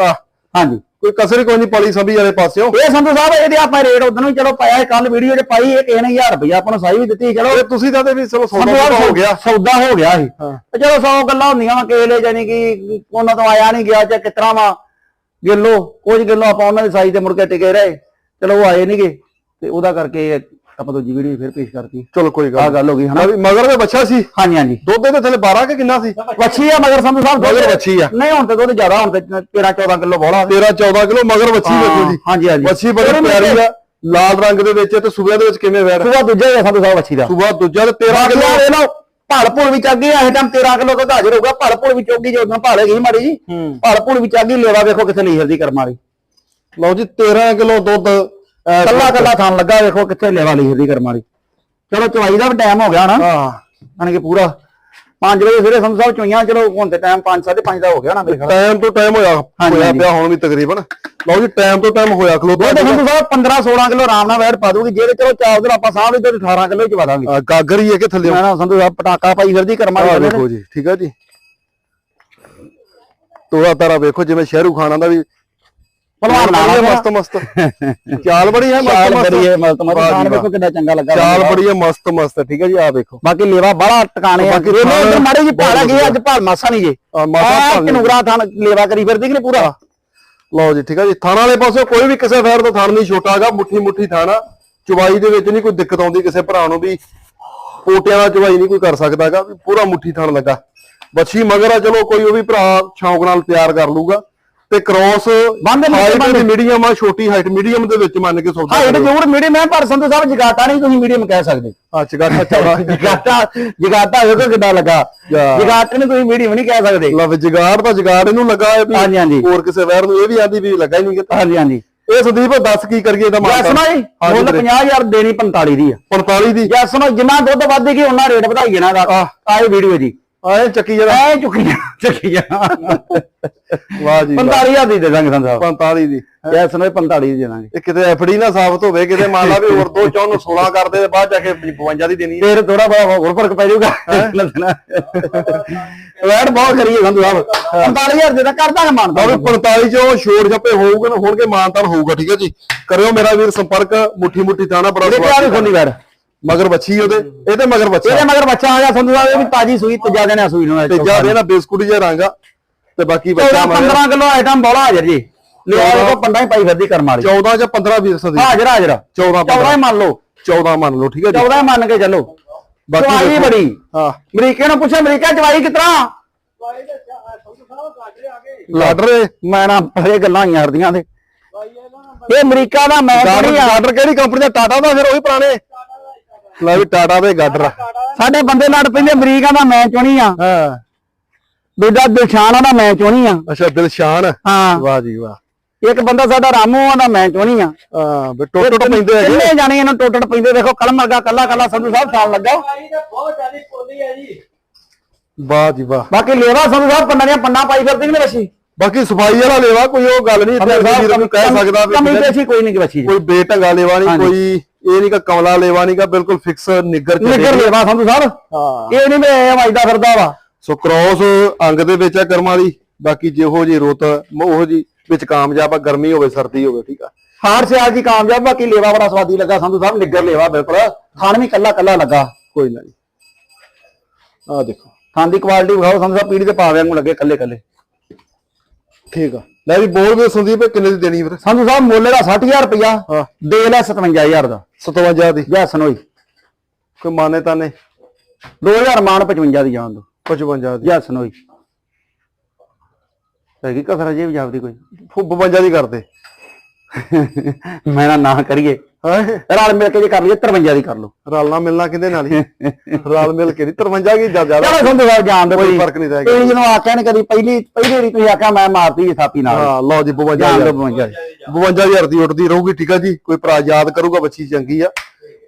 ਹਾਂਜੀ। ਕੋਈ ਕਸਰ ਕੋਈ ਨਹੀਂ ਪਲੀ ਸਭੀ ਵਾਲੇ ਪਾਸਿਓ। ਇਹ ਸੰਧੂ ਸਾਹਿਬ ਇਹਦੇ ਆਪਾਂ ਰੇਟ ਉਦੋਂ ਵੀ ਚਲੋ ਪਾਇਆ ਕੱਲ ਵੀਡੀਓ 'ਚ ਪਾਈ ਇਹ ਕਿਸੇ ਨੇ 1000 ਰੁਪਇਆ ਆਪਾਂ ਨੂੰ ਸਾਈ ਵੀ ਦਿੱਤੀ ਚਲੋ। ਇਹ ਤੁਸੀਂ ਤਾਂ ਤੇ ਵੀ ਚਲੋ ਸੰਧੂ ਸੌਦਾ ਸਾਹਿਬ ਹੋ ਗਿਆ। ਸੌਦਾ ਹੋ ਗਿਆ ਸੀ। ਤੇ ਚਲੋ 100 ਗੱਲਾਂ ਹੁੰਦੀਆਂ ਵਾ ਕੇਲੇ ਜਾਨੀ ਕਿ ਉਹਨਾਂ ਤੋਂ ਆਇਆ ਨਹੀਂ ਗਿਆ ਜਾਂ ਕਿਤਰਾ ਵਾ। ਗਿੱਲੋ ਕੁਝ ਗਿੱਲੋ ਆਪਾਂ ਉਹਨਾਂ ਦੀ ਸਾਈ ਤੇ ਮੁੜ ਕੇ ਟਿਕੇ ਰਹੇ। ਚਲੋ ਉਹ ਆਏ ਨਹੀਂਗੇ ਤੇ ਉਹਦਾ ਕਰਕੇ ਆਪਾਂ ਦੂਜੀ ਵੀਡੀਓ ਫਿਰ ਪੇਸ਼ ਕਰਤੀ। ਚਲੋ ਕੋਈ ਆ ਗੱਲ ਗੱਲ ਹੋ ਗਈ ਹਨਾ? ਵੀ ਮਗਰ ਦੇ ਬੱਚਾ ਸੀ? ਹਾਂਜੀ ਹਾਂਜੀ। ਦੁੱਧ ਦੇ ਥੱਲੇ 12 ਕਿ ਕਿੰਨਾ ਸੀ? ਵੱਛੀ ਆ ਮਗਰ ਸੰਧੂ ਸਾਹਿਬ ਦੁੱਧ- ਮਗਰ ਵੱਛੀ ਆ। ਨਹੀਂ ਹੁਣ ਤੇ ਦੁੱਧ ਜ਼ਿਆਦਾ ਹੁਣ ਤੇ 13 14 ਕਿਲੋ ਬੋਲਾ 13 14 ਕਿਲੋ ਮਗਰ ਬੱਚੀ ਵੇਖੋ ਜੀ। ਹਾਂਜੀ ਹਾਂਜੀ। ਬੱਚੀ ਬੜੀ ਪਿਆਰੀ ਆ। ਲਾਲ ਰੰਗ ਦੇ ਵਿੱਚ ਤੇ ਸੂਬਿਆਂ ਦੇ ਵਿੱਚ ਕਿਵੇਂ ਵੈਰ ਸੂਆ ਦੂਜਾ ਹੀ ਆ ਸੰਧੂ ਸਾਹਿਬ ਵੱਛੀ ਦਾ। ਸੂਬਾ ਦੂਜਾ ਤੇ 13 ਕਿਲੋ। ਇਹ ਲਓ ਭਲ ਭੁਲ ਵੀ ਚੱਗੀ ਆ ਇਹ ਟਾਈਮ 13 ਕਿਲੋ ਦੁੱਧ ਹਾਜ਼ਰ ਹੋਊਗਾ ਭਲ ਭੁਲ ਵੀ ਚੋਗੀ ਜਦੋਂ ਭਲ ਹੈਗੀ ਮਾੜੀ ਜੀ। ਹੂੰ। ਭਲ ਭੁਲ ਵੀ ਚੱਗੀ ਲੇਵਾ ਵੇਖੋ ਕਿੱਥੇ ਲੀਹਰ ਦੀ ਕਰਮ ਵਾਲੀ। ਲਓ ਜੀ 13 ਕਿਲੋ ਦੁੱਧ। ਕੱਲਾ ਕੱਲਾ ਥਾਂ ਲੱਗਾ ਵੇਖੋ ਕਿੱਥੇ ਲੇਵਾ ਲੀਹਰ ਦੀ ਕਰਮ ਵਾਲੀ। ਚਲੋ ਚਵਾਈ ਦਾ ਟਾਈਮ ਹੋ ਗਿਆ ਨਾ। ਹਾਂ। ਕਿ ਪੂਰਾ। 5 ਵਜੇ ਸਵੇਰੇ ਸੰਧੂ ਸਾਹਿਬ ਚੋਈਆਂ ਚਲੋ ਹੁਣ ਤੇ ਟਾਈਮ 5 5:30 ਦਾ ਹੋ ਗਿਆ ਨਾ ਮੇਰੇ ਖਿਆਲ ਟਾਈਮ ਤੋਂ ਟਾਈਮ ਹੋਇਆ ਹੋਇਆ। ਪਿਆ ਹੁਣ ਵੀ ਤਕਰੀਬਨ। ਲਓ ਜੀ ਟਾਈਮ ਤੋਂ ਟਾਈਮ ਹੋਇਆ ਖਲੋਤਾ ਉਹ ਸੰਧੂ ਸਾਹਿਬ 15 16 ਕਿਲੋ ਆਰਾਮ ਨਾਲ ਵੈਟ ਪਾ ਦੂਗੀ ਜਿਹੜੇ ਚਲੋ ਚਾਰ ਦਿਨ ਆਪਾਂ ਸਾਹ ਦੇ 18 ਕਿਲੋ ਚ ਪਾ ਦਾਂਗੇ। ਗਾਗਰ ਹੀ ਹੈ ਕਿ ਥੱਲੇ? ਨਾ ਸੰਧੂ ਸਾਹਿਬ ਪਟਾਕਾ ਪਾਈ ਫਿਰਦੀ ਕਰਮ ਵਾਲੀ ਵੇਖੋ ਜੀ ਠੀਕ ਆ ਜੀ। ਤੋੜਾ ਤਾਰਾ ਵੇਖੋ ਜਿਵੇਂ ਸ਼ਹਿਰੂ ਖਾਨਾਂ ਦਾ ਵੀ ਹੈ ਨਾਲ ਮਸਤ ਮਸਤ। ਚਾਲ ਬੜੀ ਹੈ ਮਸਤ ਮਸਤ। ਬੜੀ ਹੈ ਮਸਤ ਮਸਤ। ਖਾਣ। ਵੇਖੋ ਕਿੰਨਾ ਚੰਗਾ ਲੱਗਾ ਚਾਲ। ਬੜੀ ਹੈ ਮਸਤ ਮਸਤ। ਠੀਕ ਹੈ ਜੀ ਆ ਵੇਖੋ। ਬਾਕੀ ਲੇਵਾ ਬੜਾ ਟਿਕਾਣੇ ਆ। ਬਾਕੀ ਇਹ ਥਾਣ ਉਧਰ ਮਾੜੀ ਜੀ ਭਾਲ ਹੈਗੀ ਅੱਜ ਭਾਲ ਮਾਸਾ ਨਹੀਂ ਜੇ। ਮਾਸਾ। ਕਿਨੂਰਾ ਥਾਨ ਲੇਵਾ ਕਰੀ ਫਿਰਦੀ ਕਿ ਨਹੀਂ ਪੂਰਾ? ਲਓ ਜੀ ਠੀਕ ਹੈ ਜੀ। ਥਾਣਾ ਵਾਲੇ ਪਾਸੇ ਕੋਈ ਵੀ ਕਿਸੇ ਫੈਰ ਦਾ ਥਾਣ ਨਹੀਂ ਛੋਟਾ ਹੈਗਾ ਮੁੱਠੀ ਮੁੱਠੀ ਥਾਣਾ ਚੁਬਾਈ ਦੇ ਵਿੱਚ ਨਹੀਂ ਕੋਈ ਦਿੱਕਤ ਆਉਂਦੀ ਕਿਸੇ ਭਰਾ ਨੂੰ ਵੀ। ਪੋਟਿਆਂ ਦਾ ਚੁਬਾਈ ਨਹੀਂ ਕੋਈ ਕਰ ਸਕਦਾਗਾ ਵੀ ਪੂਰਾ ਮੁੱਠੀ ਥਾਣ ਲੱਗਾ। ਬੱਚੀ ਮਗਰ ਆ ਚਲੋ ਕੋਈ ਉਹ ਵੀ ਭਰਾ ਸ਼ੌਂਕ ਨਾਲ ਤਿਆਰ ਕਰ ਲੂਗਾ ਤੇ ਕ੍ਰੋਸ ਬੰਦ ਹਾਈਟ ਬੰਦ। ਮੀਡੀਅਮ ਆ ਛੋਟੀ ਹਾਈਟ ਮੀਡੀਅਮ ਦੇ ਵਿੱਚ ਮੰਨ ਕੇ ਸੌਦਾ ਹਾਈਟ। ਜ਼ਰੂਰ ਮੀਡੀਅਮ ਹੈ ਪਰ ਸੰਧੂ ਸਾਹਿਬ ਜਗਾਟਾ ਨਹੀਂ ਤੁਸੀਂ ਮੀਡੀਅਮ ਕਹਿ ਸਕਦੇ। ਆ ਚਗਾਠਾ ਚੌੜਾ। ਜਗਾਟਾ ਜਗਾਟਾ ਵੇਖੋ ਕਿੱਦਾਂ ਲੱਗਾ। ਜਗਾਟੇ ਨੂੰ ਤੁਸੀਂ ਮੀਡੀਅਮ ਨਹੀਂ ਕਹਿ ਸਕਦੇ। ਲਵ ਜਗਾੜ ਤਾਂ ਜਗਾੜ ਇਹਨੂੰ ਲੱਗਾ ਵੀ ਹਾਂਜੀ, ਹਾਂਜੀ। ਹੋਰ ਕਿਸੇ ਵੈਰ ਨੂੰ ਇਹ ਵੀ ਆਂਦੀ ਵੀ ਲੱਗਾ ਹੀ ਨਹੀਂ ਕਿਤੇ ਹਾਂਜੀ ਹਾਂਜੀ। ਇਹ ਸੰਦੀਪ ਦੱਸ ਕੀ ਕਰੀਏ ਇਹਦਾ ਜੈਸ ਨਾ ਜੀ ਮੁੱਲ ਵੀਰੇ। 50000 ਦੇਣੀ 45 ਦੀ ਆ। 45 ਦੀ। ਜੈਸ ਨੂੰ ਜਿੰਨਾ ਦੁੱਧ ਵਧੇਗੀ ਉਹਨਾਂ ਰੇਟ ਵਧਾਈ ਜਾਣਾ ਦਾ ਆਏ ਵੀਡੀਓ ਜੀ। ਆਏ ਚੱਕੀ ਜਰਾ। ਐ ਚੁੱਕੀ ਜਾ ਚੱਕੀ ਜਾ ਵਾਹ ਜੀ ਵਾਹ। 45000 ਦੀ ਦੇ ਦਾਂਗੇ ਸੰਧੂ ਸਾਹਿਬ 45 ਦੀ ਜੈਸ ਨੂੰ 45 ਦੀ ਦੇ ਦਾਂਗੇ। ਇਹ ਕਿਤੇ ਐਫਡੀ ਨਾ ਸਾਬਤ ਹੋਵੇ ਕਿਤੇ ਮੰਨ ਲਾ ਵੀ ਹੋਰ ਦੋ ਚੌਂ ਨੂੰ 16 ਕਰਦੇ ਤੇ ਬਾਅਦ ਜਾ ਕੇ 52 ਦੀ ਦੇਣੀ ਹੈ। ਫੇਰ ਥੋੜਾ ਬੜਾ ਹੋਰ ਫ਼ਰਕ ਪੈ ਜਾਊਗਾ। ਵੈਟ ਬਹੁਤ ਕਰੀਏ ਸੰਧੂ ਸਾਹਿਬ। 45000 ਦੇ ਤਾਂ ਕਰ ਦਾਂਗੇ ਮਾਨਦਾ ਤਾਂ 45 ਚੋਂ ਛੋੜ ਛੱਪੇ ਹੋਊਗੇ ਨਾ ਹੋਣਗੇ ਮਾਨਤਾਨ ਹੋਊਗਾ ਠੀਕ ਹੈ ਜੀ। ਕਰਿਓ ਮੇਰਾ ਵੀਰ ਸੰਪਰਕ ਮੁੱਠੀ ਮੁੱਠੀ ਥਾਣਾ ਬੜਾ ਵੀ ਖੋਲੀ ਵੈਟ ਮਗਰ ਬੱਚੀ ਉਹਦੇ। ਇਹਦੇ ਮਗਰ ਬੱਚਾ ਇਹਦੇ ਮਗਰ ਬੱਚਾ ਆ ਗਿਆ ਸੰਧੂ ਸਾਹਿਬ ਇਹ ਵੀ ਤਾਜੀ ਸੂਈ ਤੀਜਾ ਦਿਨ ਆ ਸੂਈ ਨੂੰ ਤੇ ਜਾ ਦੇ ਨਾ ਬਿਸਕੁਟ ਜਿਹਾ ਰੰਗ ਆ ਤੇ ਬਾਕੀ ਬੱਚਾ 14 ਮਗਰ। 15 ਕਿਲੋ ਆਈਟਮ ਬੋਲਾ ਹਾਜ਼ਰ ਜੀ ਲਿਆ ਉਹ ਪੰਡਾ ਹੀ ਪਾਈ ਫਿਰਦੀ ਕਰਮ ਵਾਲੀ। 14 ਜਾਂ 15 ਵੀਰ ਸਦੀ। ਹਾਜ਼ਰ ਹਾਜ਼ਰ। 14 14 ਹੀ ਮੰਨ ਲਓ। 14 ਮੰਨ ਲਓ ਠੀਕ ਹੈ ਜੀ। 14 ਹੀ ਮੰਨ ਕੇ ਚੱਲੋ। ਬਾਕੀ। ਬੜੀ। ਹਾਂ। ਅਮਰੀਕੇ ਨੂੰ ਪੁੱਛਿਆ ਅਮਰੀਕਾ ਚਵਾਈ ਕਿਤਨਾ? ਲਾਡਰ ਮੈਂ ਨਾ ਇਹ ਗੱਲਾਂ ਹੀ ਹਰਦੀਆਂ ਦੇ। ਇਹ ਅਮਰੀਕਾ ਦਾ ਮੈਂ ਗਾਡਰ ਥੋੜੀ ਆ। ਗਾਡਰ ਕਿਹੜੀ ਕੰਪਨੀ ਦਾ? ਟਾਟਾ ਦਾ ਫਿਰ ਉਹੀ ਪੁਰਾਣੇ। ਲੈ ਵੀ ਟਾਟਾ ਦੇ ਗਾਡਰ ਆ। ਸਾਡੇ ਬੰਦੇ ਲੜ ਪੈਂਦੇ ਅਮਰੀਕਾ ਦਾ ਮੈਂ ਚੁਣੀ ਆ। ਹਾਂ। ਦੂਜਾ ਦਿਲਸ਼ਾਨ ਦਾ ਮੈਂ ਚੁਣੀ ਆ। ਅੱਛਾ ਦਿਲਸ਼ਾਨ? ਹਾਂ। ਵਾਹ ਜੀ ਵਾਹ। ਇੱਕ ਬੰਦਾ ਸਾਡਾ ਰਾਮੂ ਆ ਦਾ ਮੈਂ ਚੁਣੀ ਆ। ਹਾਂ ਵੀ ਟੁੱਟ ਟੁੱਟ ਪੈਂਦੇ ਹੈਗੇ। ਕਿੰਨੇ ਜਾਣੇ ਇਹਨੂੰ ਟੋਟੜ ਪੈਂਦੇ? ਦੇਖੋ ਕਲਮ ਵਰਗਾ ਕੱਲਾ ਕੱਲਾ ਸੰਧੂ ਸਾਹਿਬ ਖਾਣ ਲੱਗਾ। ਬਹੁਤ ਜ਼ਿਆਦਾ ਪੋਲੀ ਹੈ ਜੀ। ਵਾਹ ਜੀ ਵਾਹ। ਬਾਕੀ ਲੇਵਾ ਸੰਧੂ ਸਾਹਿਬ ਪੰਨਾਂ ਦੀਆਂ ਪੰਨਾਂ ਪਾਈ ਫਿਰਦੀ ਨਹੀਂ ਬੱਚੀ ਬਾਕੀ ਸਫ਼ਾਈ ਵਾਲਾ ਲੇਵਾ ਕੋਈ ਉਹ ਗੱਲ ਨਹੀਂ ਇੱਥੇ ਵੀਰ ਨੂੰ ਕਹਿ ਸਕਦਾ ਵੀ ਕਮੀ ਪੇਸ਼ੀ ਕੋਈ ਨਹੀਂ ਬੱਚੀ ਕੋਈ ਬੇਟੰਗਾ ਲੇਵਾ ਨਹੀਂ। ਕੋਈ ਇਹ ਨਹੀਂ ਕਿ ਕਮਲਾ ਲੇਵਾ ਨਹੀਂ ਕਿ ਬਿਲਕੁਲ ਫਿਕਸ ਨਿੱਗਰ ਨਿੱਗਰ ਲੇਵਾ ਸੰਧੂ ਸਾਹਿਬ ਹਾਂ। ਇਹ ਨਹੀਂ ਮੈਂ ਵਜਦਾ ਫਿਰਦਾ ਵਾ। ਸੋ ਕ੍ਰੋਸ ਅੰਗ ਦੇ ਵਿੱਚ ਆ ਕਰਮਾਂ ਦੀ ਬਾਕੀ ਜਿਹੋ ਜੀ ਰੁੱਤ ਉਹੋ ਜੀ ਵਿੱਚ ਕਾਮਯਾਬ ਆ ਗਰਮੀ ਹੋਵੇ ਸਰਦੀ ਹੋਵੇ ਠੀਕ ਆ। ਹਾਰ ਸਿਆਲ ਦੀ ਕਾਮਯਾਬ ਬਾਕੀ ਲੇਵਾ ਬੜਾ ਸਵਾਦੀ ਲੱਗਾ ਸੰਧੂ ਸਾਹਿਬ ਨਿੱਗਰ ਲੇਵਾ ਬਿਲਕੁਲ। ਖਾਣ ਵੀ ਕੱਲਾ ਕੱਲਾ ਲੱਗਾ। ਕੋਈ ਨਾ ਜੀ। ਆ ਦੇਖੋ। ਖਾਣ ਦੀ ਕੁਆਲਿਟੀ ਵਿਖਾਓ ਸੰਧੂ ਸਾਹਿਬ ਪੀੜੀ ਤੇ ਪਾਵਿਆਂ ਨੂੰ ਲੱਗੇ ਕੱਲੇ ਕੱਲੇ। ਠੀਕ ਆ। ਲੈ ਵੀ ਬੋਲ ਵੀ ਸੰਦੀਪ ਕਿੰਨੇ ਦੀ ਦੇਣੀ ਫਿਰ? ਸੰਧੂ ਸਾਹਿਬ ਮੁੱਲ ਦਾ 60000 ਰੁਪਇਆ। ਦੇ ਲੈ 57000 ਦਾ। 57 ਦੀ। ਜੈਸਨ ਹੋਈ ਕੋਈ ਮਾਨੇ ਤਾਨੇ? 2000 ਮਾਨ 55 ਦੀ ਜਾਣ ਦੋ। 55 ਦੀ। ਜੈਸਨ ਹੋਈ ਹੈਗੀ ਕਸਰ ਅਜੇ ਵੀ ਜਾਪਦੀ ਕੋਈ? ਫੁ- 52 ਦੀ ਕਰਦੇ। ਮੈਂ ਨਾ ਨਾ ਕਰੀਏ। ਹਾਂ। ਰਲ ਮਿਲ ਕੇ ਜੇ ਕਰ ਲਈਏ 53 ਦੀ ਕਰ ਲਓ। ਰਲਣਾ ਮਿਲਣਾ ਕਿੰਦੇ ਨਾਲ ਹੀ ਰਲ ਮਿਲ ਕੇ ਨਹੀਂ 53 ਕੀ ਜ਼ਿਆਦਾ? ਚਲੋ ਸੰਧੂ ਸਾਹਿਬ ਜਾਣ ਦੋ ਕੋਈ ਫ਼ਰਕ ਨਹੀਂ ਰਹਿ ਗਿਆ ਜਦੋਂ ਆਖਿਆ ਨੇ ਕਦੀ ਪਹਿਲੀ ਪਹਿਲੀ ਵਾਰੀ ਤੁਸੀਂ ਆਖਿਆ ਮੈਂ ਮਾਰਤੀ ਜੀ ਥਾਪੀ ਨਾਲ। ਹਾਂ ਲਓ ਜੀ 52 ਜਾਣ। ਦੋ 52 ਦੀ। 52000 ਦੀ ਉੱਠਦੀ ਰਹੂਗੀ ਠੀਕ ਆ ਜੀ? ਕੋਈ ਭਰਾ ਯਾਦ ਕਰੂਗਾ ਬੱਚੀ ਚੰਗੀ ਆ।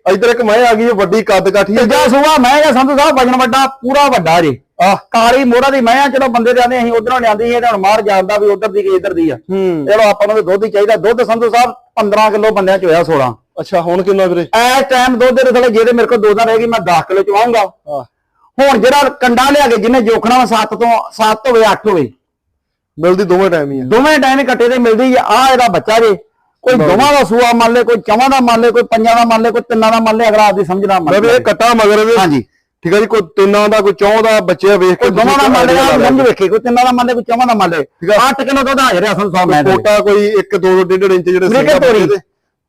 ਇਧਰ ਇੱਕ ਮੈਂ ਆ ਗਈ ਵੱਡੀ ਕੱਦ ਕਾਠੀ ਆ ਤੀਜਾ ਸੂਆ ਮੈਂ ਜਾਂ ਸੰਧੂ ਸਾਹਿਬ ਵਜਨ ਵੱਡਾ ਪੂਰਾ ਵੱਡਾ ਜੇ। ਆ ਕਾਲੀ ਮੋੜਾ ਦੀ ਮੈਂ ਆ ਚਲੋ ਬੰਦੇ ਦੇ ਆਂਦੇ ਅਸੀਂ ਉਧਰੋਂ ਲਿਆਂਦੀ ਇਹ ਤਾਂ ਹੁਣ ਮਾਰ ਜਾਂਦਾ ਵੀ ਉਧਰ ਦੀ ਕਿ ਇੱਧਰ ਦੀ ਆ। ਚਲੋ ਆਪਾਂ ਨੂੰ ਵੀ ਦੁੱਧ ਹੀ ਚਾਹੀਦਾ। ਦੁੱਧ ਸੰਧੂ ਸਾਹਿਬ 15 ਕਿਲੋ ਬੰਦਿਆਂ ਚ ਹੋਇਆ 16 ਅੱਛਾ ਹੁਣ ਕਿੰਨਾ ਵੀਰੇ? ਐਸ ਟਾਈਮ ਦੁੱਧ ਦੇ ਥਲੇ ਜਿਹਦੇ ਮੇਰੇ ਕੋਲ ਦੋ ਦਾ ਰਹੇਗੀ ਮੈਂ 10 ਕਿਲੋ ਚਵਾਉਂਗਾ ਆ ਹੁਣ ਜਿਹੜਾ ਕੰਡਾ ਲਿਆ ਕੇ ਜਿਹਨੇ ਜੋਖਣਾ ਵਾ 7 ਤੋਂ 7 ਹੋਵੇ 8 ਹੋਵੇ ਮਿਲਦੀ ਦੋਵੇਂ ਟਾਈਮ ਹੀ ਆ। ਦੋਵੇਂ ਟਾਈਮ ਹੀ ਕੱਟੇ ਤੇ ਮਿਲਦੀ ਆ ਆਹ ਇਹਦਾ ਬੱਚਾ ਜੇ ਕੋਈ ਦੋਵਾਂ ਦਾ ਸੂਆ ਮੰਨ ਲੈ ਕੋਈ ਚਵਾਂ ਦਾ ਮੰਨ ਲੈ ਕੋਈ ਪੰਜਾਂ ਦਾ ਮੰਨ ਲੈ ਕੋਈ ਤਿੰਨਾਂ ਦਾ ਮੰਨ ਲੈ ਅਗਲਾ ਆਪਦੀ ਸਮਝਣਾ ਮੰਨ ਮੈਂ ਵੀ ਲੈ ਇਹ ਕੱਟਾ ਮਗਰ ਇਹਦੇ। ਹਾਂਜੀ। ਠੀਕ ਆ ਜੀ ਕੋਈ ਤਿੰਨਾਂ ਦਾ ਕੋਈ ਚੌਂ ਦਾ ਬੱਚੇ ਵੇਖ ਕੇ ਦੋਵਾਂ ਦਾ ਮੰਨ ਲੈ ਸਮਝ ਵੇਖੇ ਕੋਈ ਤਿੰਨਾਂ ਦਾ ਮੰਨ ਲੈ ਕੋਈ ਚਵਾਂ ਦਾ ਮੰਨ ਲੈ। ਠੀਕ ਆ। 8 ਕਿਲੋ ਦੁੱਧ ਆ ਸੰਸਾਰ ਮੈਂ ਕੋਟਾ ਕੋਈ 1 2 1.5 ਇੰਚ ਜਿਹੜੇ ਆ ਦੇ।